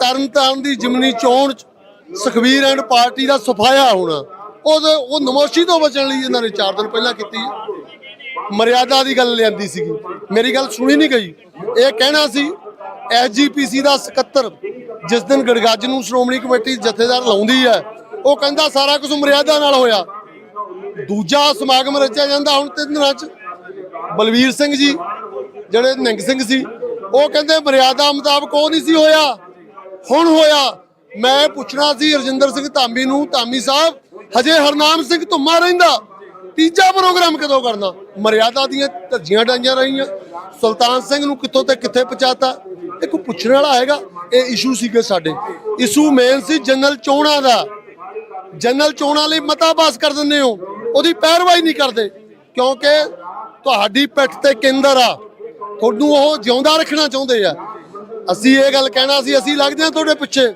ਤਰਨ ਤਾਰਨ ਦੀ ਜਿਮਨੀ ਚੋਣ ਚ ਸੁਖਵੀਰ ਐਂਡ ਪਾਰਟੀ ਦਾ ਸਫਾਇਆ ਹੋਣਾ। ਉਹ ਉਹ ਨਮੋਸ਼ੀ ਤੋਂ ਬਚਣ ਲਈ ਇਹਨਾਂ ਨੇ 4 ਦਿਨ ਪਹਿਲਾਂ ਕੀਤੀ। ਮਰਿਆਦਾ ਦੀ ਗੱਲ ਲਿਆਂਦੀ ਸੀਗੀ। ਮੇਰੀ ਗੱਲ ਸੁਣੀ ਨਹੀਂ ਗਈ। ਇਹ ਕਹਿਣਾ ਸੀ ਐਸਜੀਪੀਸੀ ਦਾ ਸਕੱਤਰ ਜਿਸ ਦਿਨ ਗੜਗਾਜ ਨੂੰ ਸ਼੍ਰੋਮਣੀ ਕਮੇਟੀ ਜਥੇਦਾਰ ਲਾਉਂਦੀ ਹੈ, ਉਹ ਕਹਿੰਦਾ ਸਾਰਾ ਕੁਝ ਮਰਿਆਦਾ ਨਾਲ ਹੋਇਆ। ਦੂਜਾ ਸਮਾਗਮ ਰਚਿਆ ਜਾਂਦਾ ਹੁਣ ਤਿੰਨ ਦਿਨਾਂ ਚ। ਬਲਵੀਰ ਸਿੰਘ ਜੀ, ਜਿਹੜੇ ਨਿੰਗ ਸਿੰਘ ਸੀ, ਉਹ ਕਹਿੰਦੇ ਮਰਿਆਦਾ ਮੁਤਾਬਕ ਉਹ ਨਹੀਂ ਸੀ ਹੋਇਆ। ਹੁਣ ਹੋਇਆ। ਮੈਂ ਪੁੱਛਣਾ ਸੀ ਰਜਿੰਦਰ ਸਿੰਘ ਧਾਮੀ ਨੂੰ, ਧਾਮੀ ਸਾਹਿਬ, ਹਜੇ ਹਰਨਾਮ ਸਿੰਘ ਧੁੰਮਾ ਰਹਿੰਦਾ। ਤੀਜਾ ਪ੍ਰੋਗਰਾਮ ਕਦੋਂ ਕਰਨਾ? ਮਰਿਆਦਾ ਦੀਆਂ ਧੱਜੀਆਂ ਡਾਈਆਂ ਰਹੀਆਂ। ਸੁਲਤਾਨ ਸਿੰਘ ਨੂੰ ਕਿੱਥੋਂ ਤੇ ਕਿੱਥੇ ਪਹੁੰਚਾਤਾ? ਇਹ ਕੋਈ ਪੁੱਛਣ ਵਾਲਾ ਹੈਗਾ? ਇਹ ਇਸ਼ੂ ਸੀਗੇ ਸਾਡੇ। ਇਸ਼ੂ ਮੇਨ ਸੀ ਜਨਰਲ ਚੋਣਾਂ ਦਾ। ਜਨਰਲ ਚੋਣਾਂ ਲਈ ਮਤਾ ਪਾਸ ਕਰ ਦਿੰਦੇ ਹੋ। ਉਹਦੀ ਪੈਰਵਾਈ ਨਹੀਂ ਕਰਦੇ। ਕਿਉਂਕਿ ਤੁਹਾਡੀ ਪਿੱਠ ਤੇ ਕੇਂਦਰ ਆ। ਤੁਹਾਨੂੰ ਉਹ ਜਿਉਂਦਾ ਰੱਖਣਾ ਚਾਹੁੰਦੇ ਆ। ਅਸੀਂ ਇਹ ਗੱਲ ਕਹਿਣਾ ਸੀ, ਅਸੀਂ ਲੱਗਦੇ ਹਾਂ ਤੁਹਾਡੇ ਪਿੱਛੇ।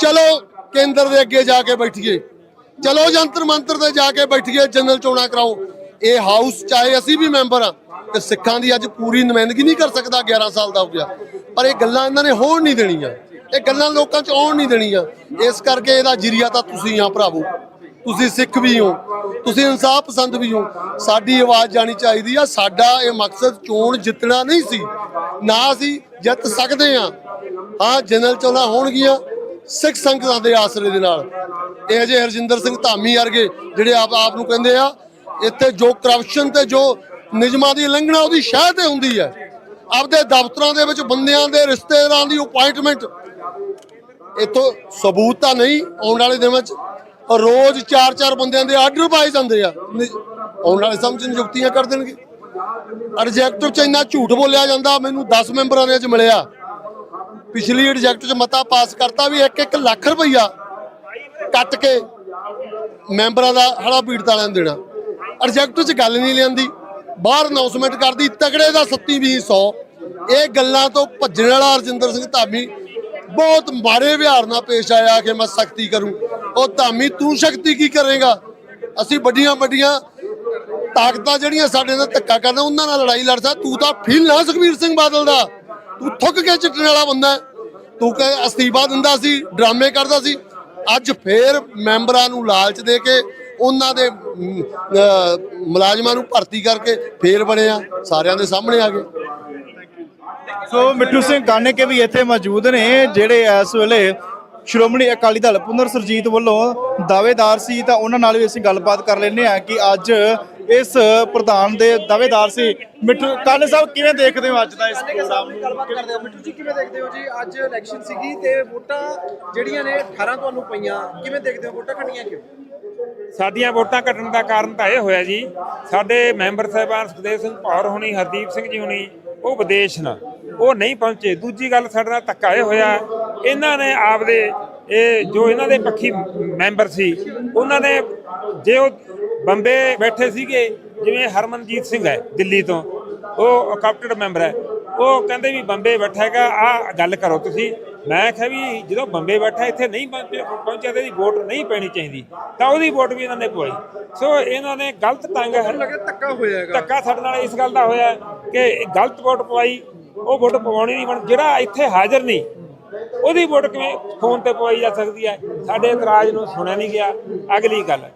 ਚਲੋ ਕੇਂਦਰ ਦੇ ਅੱਗੇ ਜਾ ਕੇ ਬੈਠੀਏ। ਚਲੋ ਜੰਤਰ ਮੰਤਰ ਤੇ ਜਾ ਕੇ ਬੈਠੀਏ, ਜਨਰਲ ਚੋਣਾਂ ਕਰਾਓ। ਇਹ ਹਾਊਸ ਚਾਹੇ ਅਸੀਂ ਵੀ ਮੈਂਬਰ ਆ ਤੇ ਸਿੱਖਾਂ ਦੀ ਅੱਜ ਪੂਰੀ ਨੁਮਾਇੰਦਗੀ ਨਹੀਂ ਕਰ ਸਕਦਾ 11 ਸਾਲ ਦਾ ਹੋ ਗਿਆ। ਪਰ ਇਹ ਗੱਲਾਂ ਇਹਨਾਂ ਨੇ ਹੋਣ ਨਹੀਂ ਦੇਣੀਆਂ। ਇਹ ਗੱਲਾਂ ਲੋਕਾਂ 'ਚ ਆਉਣ ਨਹੀਂ ਦੇਣੀਆਂ। ਇਸ ਕਰਕੇ ਇਹਦਾ ਜਰੀਆ ਤਾਂ ਤੁਸੀਂ ਆ ਭਰਾਵੋ। ਤੁਸੀਂ ਸਿੱਖ ਵੀ ਹੋ, ਤੁਸੀਂ ਇਨਸਾਫ ਪਸੰਦ ਵੀ ਹੋ। ਸਾਡੀ ਆਵਾਜ਼ ਜਾਣੀ ਚਾਹੀਦੀ ਆ, ਸਾਡਾ ਇਹ ਮਕਸਦ ਚੋਣ ਜਿੱਤਣਾ ਨਹੀਂ ਸੀ। ਨਾ ਅਸੀਂ ਜਿੱਤ ਸਕਦੇ ਆ ਹਾਂ, ਜਨਰਲ ਚੋਣਾਂ ਹੋਣਗੀਆਂ। ਸਿੱਖ ਸੰਗਤਾਂ ਦੇ ਆਸਰੇ ਦੇ ਨਾਲ। ਇਹ ਜਿਹੇ ਹਰਜਿੰਦਰ ਸਿੰਘ ਧਾਮੀ ਵਰਗੇ ਜਿਹੜੇ ਆਪ ਆਪ ਨੂੰ ਕਹਿੰਦੇ ਆ, ਇੱਥੇ ਜੋ ਕਰਪਸ਼ਨ ਤੇ ਜੋ ਨਿਯਮਾਂ ਦੀ ਉਲੰਘਣਾ ਉਹਦੀ ਸ਼ਹਿ ਤੇ ਹੁੰਦੀ ਹੈ। ਆਪਦੇ ਦਫ਼ਤਰਾਂ ਦੇ ਵਿੱਚ ਬੰਦਿਆਂ ਦੇ ਰਿਸ਼ਤੇਦਾਰਾਂ ਦੀ ਅਪਾਇੰਟਮੈਂਟ ਇਤੋਂ ਸਬੂਤ ਤਾਂ ਨਹੀਂ ਆਉਣ ਵਾਲੇ ਦਿਨਾਂ ਵਿੱਚ। ਰੋਜ਼ 4-4 ਬੰਦਿਆਂ ਦੇ ਆਰਡਰ ਪਾਏ ਜਾਂਦੇ ਆ। ਆਉਣ ਵਾਲੇ ਸਮਝ ਨਿਯੁਕਤੀਆਂ ਕਰ ਦੇਣਗੇ। ਰਿਜੈਕਟਿਵ ਚ ਇੰਨਾ ਝੂਠ ਬੋਲਿਆ ਜਾਂਦਾ, ਮੈਨੂੰ 10 ਮੈਂਬਰਾਂ ਨੇ ਅੱਜ ਮਿਲਿਆ। ਪਿਛਲੀ ਰਿਜੈਕਟ ਚ ਮਤਾ ਪਾਸ ਕਰਤਾ ਵੀ 1-1 ਲੱਖ ਰੁਪਈਆ ਕੱਟ ਕੇ ਮੈਂਬਰਾਂ ਦਾ ਹੜਾ ਪੀੜਤ ਵਾਲਿਆਂ ਨੂੰ ਦੇਣਾ। ਰਿਜੈਕਟ ਚ ਗੱਲ ਨਹੀਂ ਲਿਆਂਦੀ। ਬਾਹਰ ਅਨਾਉਂਸਮੈਂਟ ਕਰਦੀ, ਤਗੜੇ ਦਾ 27 200 ਇਹ ਗੱਲਾਂ ਤੋਂ ਭੱਜਣ ਵਾਲਾ ਰਜਿੰਦਰ ਸਿੰਘ ਧਾਮੀ ਬਹੁਤ ਮਾੜੇ ਵਿਹਾਰ ਨਾਲ ਪੇਸ਼ ਆਇਆ ਕਿ ਮੈਂ ਸਖਤੀ ਕਰੂੰ। ਉਹ ਧਾਮੀ, ਤੂੰ ਸ਼ਕਤੀ ਕੀ ਕਰੇਗਾ? ਅਸੀਂ ਵੱਡੀਆਂ ਵੱਡੀਆਂ ਤਾਕਤਾਂ ਜਿਹੜੀਆਂ ਸਾਡੇ ਨਾਲ ਧੱਕਾ ਕਰਨਾ, ਉਹਨਾਂ ਨਾਲ ਲੜਾਈ ਲੜ ਸਕਦਾ ਤੂੰ ਤਾਂ ਫੀਲ ਨਾ ਸੁਖਬੀਰ ਸਿੰਘ ਬਾਦਲ ਦਾ। ਤੂੰ ਥੁੱਕ ਕੇ ਚਿੱਟਣ ਵਾਲਾ ਬੰਦਾ ਤੂੰ ਕਹੇ ਅਸਤੀਫਾ ਦਿੰਦਾ ਸੀ, ਡਰਾਮੇ ਕਰਦਾ ਸੀ। ਅੱਜ ਫੇਰ ਮੈਂਬਰਾਂ ਨੂੰ ਲਾਲਚ ਦੇ ਕੇ ਉਹਨਾਂ ਦੇ ਮੁਲਾਜ਼ਮਾਂ ਨੂੰ ਭਰਤੀ ਕਰਕੇ ਫੇਰ ਬਣਿਆ ਸਾਰਿਆਂ ਦੇ ਸਾਹਮਣੇ ਆ ਗਏ। ਸੋ ਮਿੱਠੂ ਸਿੰਘ ਗਾਨੇਕੇ ਵੀ ਇੱਥੇ ਮੌਜੂਦ ਨੇ, ਜਿਹੜੇ ਇਸ ਵੇਲੇ ਸ਼੍ਰੋਮਣੀ ਅਕਾਲੀ ਦਲ ਪੁਨਰ ਸਰਜੀਤ ਵੱਲੋਂ ਦਾਅਵੇਦਾਰ ਸੀ, ਤਾਂ ਉਹਨਾਂ ਨਾਲ ਵੀ ਅਸੀਂ ਗੱਲਬਾਤ ਕਰ ਲੈਂਦੇ ਆ ਕਿ ਅੱਜ ਇਸ ਪ੍ਰਧਾਨ ਦੇ ਦਾਅਵੇਦਾਰ ਸੀ। ਮਿੱਠੂ ਕਾਲੇ ਸਾਹਿਬ ਕਿਵੇਂ ਦੇਖਦੇ ਹੋ ਅੱਜ ਦਾ ਇਸ ਪ੍ਰੋਗਰਾਮ ਨੂੰ? ਗੱਲਬਾਤ ਕਰਦੇ ਹਾਂ। ਮਿੱਠੂ ਜੀ ਕਿਵੇਂ ਦੇਖਦੇ ਹੋ ਜੀ? ਅੱਜ ਇਲੈਕਸ਼ਨ ਸੀਗੀ ਤੇ ਵੋਟਾਂ ਜਿਹੜੀਆਂ ਨੇ 18 ਤੁਹਾਨੂੰ ਪਈਆਂ। ਕਿਵੇਂ ਦੇਖਦੇ ਹੋ? ਵੋਟਾਂ ਘਟੀਆਂ ਕਿਉਂ? ਸਾਡੀਆਂ ਵੋਟਾਂ ਘਟਣ ਦਾ ਕਾਰਨ ਤਾਂ ਇਹ ਹੋਇਆ ਜੀ ਸਾਡੇ ਮੈਂਬਰ ਸਾਹਿਬਾਨ ਸੁਖਦੇਵ ਸਿੰਘ ਭੌਰ ਹੋਣੀ ਹਰਦੀਪ ਸਿੰਘ ਜੀ ਹੋਣੀ ਉਹ ਵਿਦੇਸ਼ ਨਾ ਉਹ ਨਹੀਂ ਪਹੁੰਚੇ। ਦੂਜੀ ਗੱਲ ਸਾਡੇ ਨਾਲ ਧੱਕਾ ਇਹ ਹੋਇਆ ਇਹਨਾਂ ਨੇ ਆਪਦੇ ਇਹ ਜੋ ਇਹਨਾਂ ਦੇ ਪੱਖੀ ਮੈਂਬਰ ਸੀ ਉਹਨਾਂ ਨੇ ਜੇ ਉਹ ਬੰਬੇ ਬੈਠੇ ਸੀਗੇ ਜਿਵੇਂ ਹਰਮਨਜੀਤ ਸਿੰਘ ਹੈ ਦਿੱਲੀ ਤੋਂ। ਉਹ ਅਕਾਊਂਟਡ ਮੈਂਬਰ ਹੈ। ਉਹ ਕਹਿੰਦੇ ਵੀ ਬੰਬੇ ਬੈਠਾ ਹੈਗਾ ਆ ਗੱਲ ਕਰੋ ਤੁਸੀਂ। ਮੈਂ ਕਿਹਾ ਵੀ ਜਦੋਂ ਬੰਬੇ ਬੈਠਾ ਇੱਥੇ ਨਹੀਂ ਪਹੁੰਚਿਆ ਤੇ ਇਹਦੀ ਵੋਟ ਨਹੀਂ ਪੈਣੀ ਚਾਹੀਦੀ। ਤਾਂ ਉਹਦੀ ਵੋਟ ਵੀ ਇਹਨਾਂ ਨੇ ਪਵਾਈ। ਸੋ ਇਹਨਾਂ ਨੇ ਗਲਤ ਤੰਗ ਹੈ। ਲੱਗੇ ਧੱਕਾ ਹੋਇਆ ਹੈਗਾ। ਧੱਕਾ ਸਾਡੇ ਨਾਲ ਇਸ ਗੱਲ ਦਾ ਹੋਇਆ ਕਿ ਗਲਤ ਵੋਟ ਪਵਾਈ ਉਹ ਵੋਟ ਪਵਾਉਣੀ ਨਹੀਂ ਬਣ ਜਿਹੜਾ ਇੱਥੇ ਹਾਜ਼ਰ ਨਹੀਂ ਉਹਦੀ ਵੋਟ ਕਿਵੇਂ ਫੋਨ ਤੇ ਪਵਾਈ ਜਾ ਸਕਦੀ ਹੈ? ਸਾਡੇ ਇਤਰਾਜ਼ ਨੂੰ ਸੁਣਿਆ ਨਹੀਂ ਗਿਆ। ਅਗਲੀ ਗੱਲ।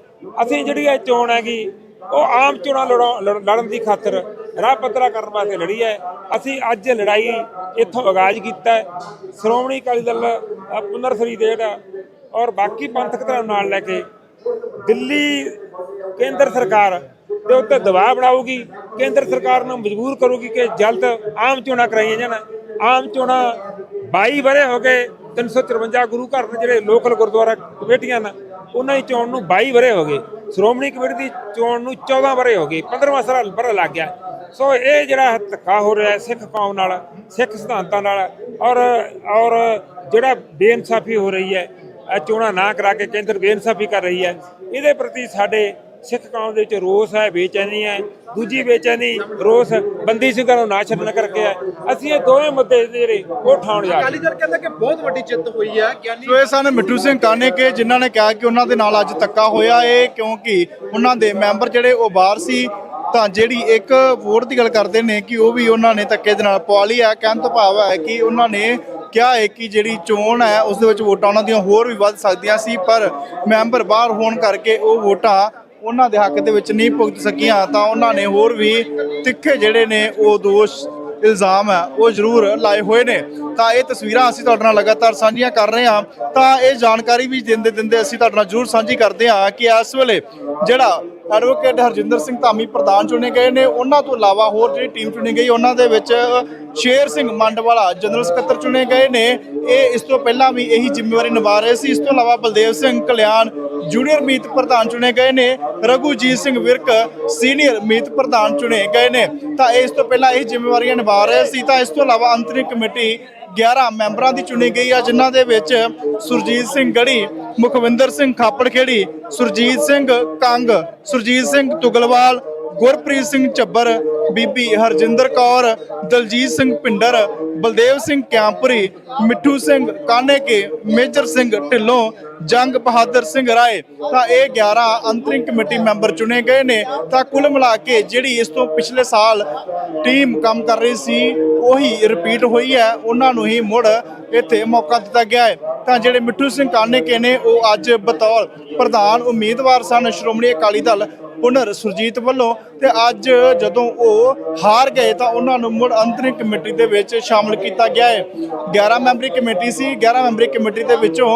ਅਸੀਂ ਜਿਹੜੀ ਇਹ ਚੋਣ ਹੈਗੀ ਉਹ ਆਮ ਚੋਣਾਂ ਲੜਾਉ- ਲੜ- ਲੜਨ ਦੀ ਖਾਤਰ ਰਾਹ ਪੱਧਰਾ ਕਰਨ ਵਾਸਤੇ ਲੜੀ ਹੈ। ਅਸੀਂ ਅੱਜ ਲੜਾਈ ਇੱਥੋਂ ਆਗਾਜ਼ ਕੀਤਾ ਸ਼੍ਰੋਮਣੀ ਅਕਾਲੀ ਦਲ ਅ, ਪੁਨਰ ਸ੍ਰੀ ਔਰ ਬਾਕੀ ਪੰਥਕ ਧਰਮ ਨਾਲ ਲੈ ਕੇ ਦਿੱਲੀ ਕੇਂਦਰ ਸਰਕਾਰ ਦੇ ਉੱਤੇ ਦਬਾਅ ਬਣਾਊਗੀ। ਕੇਂਦਰ ਸਰਕਾਰ ਨੂੰ ਮਜਬੂਰ ਕਰੂਗੀ ਕਿ ਜਲਦ ਆਮ ਚੋਣਾਂ ਕਰਾਈਆਂ ਜਾਣ। ਆਮ ਚੋਣਾਂ 22 ਵਰੇ ਹੋ ਗਏ 353 ਗੁਰੂ ਘਰ ਨੇ ਜਿਹੜੇ ਲੋਕਲ ਗੁਰਦੁਆਰਾ ਕਮੇਟੀਆਂ ਨੇ ਉਹਨਾਂ ਦੀ ਚੋਣ ਨੂੰ 22 ਵਰੇ ਹੋ ਗਏ। ਸ਼੍ਰੋਮਣੀ ਕਮੇਟੀ ਦੀ ਚੋਣ ਨੂੰ 14 ਬਰੇ ਹੋ ਗਏ। 15ਵਾਂ ਸਾਲ ਬਰਾ ਲੱਗ ਗਿਆ। ਸੋ ਇਹ ਜਿਹੜਾ ਧੱਕਾ ਹੋ ਰਿਹਾ ਸਿੱਖ ਕੌਮ ਨਾਲ, ਸਿੱਖ ਸਿਧਾਂਤਾਂ ਨਾਲ ਔਰ ਔਰ ਜਿਹੜਾ ਬੇਇਨਸਾਫੀ ਹੋ ਰਹੀ ਹੈ ਚੋਣਾਂ ਨਾ ਕਰਾ ਕੇ ਕੇਂਦਰ ਬੇਇਨਸਾਫੀ ਕਰ ਰਹੀ ਹੈ। ਇਹਦੇ ਪ੍ਰਤੀ ਸਾਡੇ ਸਿੱਖ ਕੌਮ ਦੇ ਵਿੱਚ ਰੋਸ ਹੈ ਬੇਚੈਨੀ ਹੈ ਦੂਜੀ ਬੇਚੈਨੀ ਰੋਸ ਬੰਦੀ ਸਿੰਘਾਂ ਨੂੰ ਨਾ ਛੱਡਣ ਕਰਕੇ ਹੈ ਅਸੀਂ ਇਹ ਦੋਵੇਂ ਮੁੱਦੇ ਜਿਹੜੇ ਉਹ ਠਾਉਣ ਜਾ ਰਹੇ ਹਾਂ। ਕਹਿੰਦਾ ਕਿ ਬਹੁਤ ਵੱਡੀ ਜਿੱਤ ਹੋਈ ਹੈ ਗਿਆਨੀ ਸੋ ਇਹ ਸਨ ਮਿੱਠੂ ਸਿੰਘ ਕਾਨੇਕੇ ਜਿਨ੍ਹਾਂ ਨੇ ਕਿਹਾ ਕਿ ਉਹਨਾਂ ਦੇ ਨਾਲ ਅੱਜ ਧੱਕਾ ਹੋਇਆ ਏ ਕਿਉਂਕਿ ਉਹਨਾਂ ਦੇ ਮੈਂਬਰ ਜਿਹੜੇ ਉਹ ਬਾਹਰ ਸੀ ਤਾਂ ਜਿਹੜੀ ਇੱਕ ਵੋਟ ਦੀ ਗੱਲ ਕਰਦੇ ਨੇ ਕਿ ਉਹ ਵੀ ਉਹਨਾਂ ਨੇ ਧੱਕੇ ਦੇ ਨਾਲ ਪਵਾ ਲਈ ਹੈ ਕਹਿਣ ਤੋਂ ਭਾਵ ਹੈ ਕਿ ਉਹਨਾਂ ਨੇ ਕਿਹਾ ਹੈ ਕਿ ਜਿਹੜੀ ਚੋਣ ਹੈ ਉਸ ਦੇ ਵਿੱਚ ਵੋਟਾਂ ਉਹਨਾਂ ਦੀਆਂ ਹੋਰ ਵੀ ਵੱਧ ਸਕਦੀਆਂ ਸੀ ਪਰ ਮੈਂਬਰ ਬਾਹਰ ਹੋਣ ਕਰਕੇ ਉਹ ਵੋਟਾਂ ਉਹਨਾਂ ਦੇ ਹੱਕ ਦੇ ਵਿੱਚ ਨਹੀਂ ਭੁਗਤ ਸਕੀਆਂ, ਤਾਂ ਉਹਨਾਂ ਨੇ ਹੋਰ ਵੀ ਤਿੱਖੇ ਜਿਹੜੇ ਨੇ ਉਹ ਦੋਸ਼, ਇਲਜ਼ਾਮ ਹੈ, ਉਹ ਜ਼ਰੂਰ ਲਾਏ ਹੋਏ ਨੇ। ਤਾਂ ਇਹ ਤਸਵੀਰਾਂ ਅਸੀਂ ਤੁਹਾਡੇ ਨਾਲ ਲਗਾਤਾਰ ਸਾਂਝੀਆਂ ਕਰ ਰਹੇ ਹਾਂ। ਤਾਂ ਇਹ ਜਾਣਕਾਰੀ ਵੀ ਦਿੰਦੇ ਦਿੰਦੇ ਅਸੀਂ ਤੁਹਾਡੇ ਨਾਲ ਜ਼ਰੂਰ ਸਾਂਝੀ ਕਰਦੇ ਹਾਂ ਕਿ ਇਸ ਵੇਲੇ ਜਿਹੜਾ ਐਡਵੋਕੇਟ ਹਰਜਿੰਦਰ ਸਿੰਘ ਧਾਮੀ ਪ੍ਰਧਾਨ ਚੁਣੇ ਗਏ ਨੇ। ਉਹਨਾਂ ਤੋਂ ਇਲਾਵਾ ਹੋਰ ਜਿਹੜੀ ਟੀਮ ਚੁਣੀ ਗਈ, ਉਹਨਾਂ ਦੇ ਵਿੱਚ ਸ਼ੇਰ ਸਿੰਘ ਮੰਡਵਾਲਾ ਜਨਰਲ ਸਕੱਤਰ ਚੁਣੇ ਗਏ ਨੇ। ਇਹ ਇਸ ਤੋਂ ਪਹਿਲਾਂ ਵੀ ਇਹੀ ਜ਼ਿੰਮੇਵਾਰੀ ਨਿਭਾ ਰਹੇ ਸੀ। ਇਸ ਤੋਂ ਇਲਾਵਾ ਬਲਦੇਵ ਸਿੰਘ ਕਲਿਆਣ ਜੂਨੀਅਰ ਮੀਤ ਪ੍ਰਧਾਨ ਚੁਣੇ ਗਏ ਨੇ। ਰਘੂਜੀਤ ਸਿੰਘ ਵਿਰਕ ਸੀਨੀਅਰ ਮੀਤ ਪ੍ਰਧਾਨ ਚੁਣੇ ਗਏ ਨੇ। ਤਾਂ ਇਹ ਇਸ ਤੋਂ ਪਹਿਲਾਂ ਇਹ ਜ਼ਿੰਮੇਵਾਰੀਆਂ ਨਿਭਾ ਰਹੇ ਸੀ। ਤਾਂ ਇਸ ਤੋਂ ਇਲਾਵਾ ਅੰਤਰਿਮ ਕਮੇਟੀ 11 ਮੈਂਬਰਾਂ ਦੀ ਚੁਣੀ ਗਈ ਆ, ਜਿਨ੍ਹਾਂ ਦੇ ਵਿੱਚ ਸੁਰਜੀਤ ਸਿੰਘ ਗੜੀ, ਮੁਖਵਿੰਦਰ ਸਿੰਘ ਖਾਪੜਖੇੜੀ, ਸੁਰਜੀਤ ਸਿੰਘ ਕੰਗ, ਸੁਰਜੀਤ ਸਿੰਘ ਤੁਗਲਵਾਲ, ਗੁਰਪ੍ਰੀਤ ਸਿੰਘ ਚੱਬਰ ਬੀਬੀ ਹਰਜਿੰਦਰ ਕੌਰ, ਦਲਜੀਤ ਸਿੰਘ ਪਿੰਡਰ ਬਲਦੇਵ ਸਿੰਘ ਕਿਆਂਪੁਰੀ ਮਿੱਠੂ ਸਿੰਘ ਕਾਨੇਕੇ, ਮੇਜਰ ਸਿੰਘ ਢਿੱਲੋਂ, ਜੰਗ ਬਹਾਦਰ ਸਿੰਘ ਰਾਏ। ਤਾਂ ਇਹ 11 ਅੰਤਰਿਮ ਕਮੇਟੀ ਮੈਂਬਰ ਚੁਣੇ ਗਏ ਨੇ। ਤਾਂ ਕੁੱਲ ਮਿਲਾ ਕੇ ਜਿਹੜੀ ਇਸ ਤੋਂ ਪਿਛਲੇ ਸਾਲ ਟੀਮ ਕੰਮ ਕਰ ਰਹੀ ਸੀ, ਉਹੀ ਰਿਪੀਟ ਹੋਈ ਹੈ। ਉਹਨਾਂ ਨੂੰ ਹੀ ਮੁੜ ਇੱਥੇ ਮੌਕਾ ਦਿੱਤਾ ਗਿਆ ਹੈ। ਤਾਂ ਜਿਹੜੇ ਮਿੱਠੂ ਸਿੰਘ ਕਾਨੇਕੇ ਨੇ, ਉਹ ਅੱਜ ਬਤੌਰ ਪ੍ਰਧਾਨ ਉਮੀਦਵਾਰ ਸਨ। ਸ਼੍ਰੋਮਣੀ ਅਕਾਲੀ ਦਲ ਪੁਨਰ ਸੁਰਜੀਤ ਵੱਲੋਂ ਤੇ ਅੱਜ ਜਦੋਂ ਉਹ ਹਾਰ ਗਏ ਤਾਂ ਉਹਨਾਂ ਨੂੰ ਮੁੜ ਅੰਤਰਿਮ ਕਮੇਟੀ ਦੇ ਵਿੱਚ ਸ਼ਾਮਲ ਕੀਤਾ ਗਿਆ ਹੈ। 11 ਮੈਂਬਰੀ ਕਮੇਟੀ ਸੀ 11 ਮੈਂਬਰੀ ਕਮੇਟੀ ਦੇ ਵਿੱਚੋਂ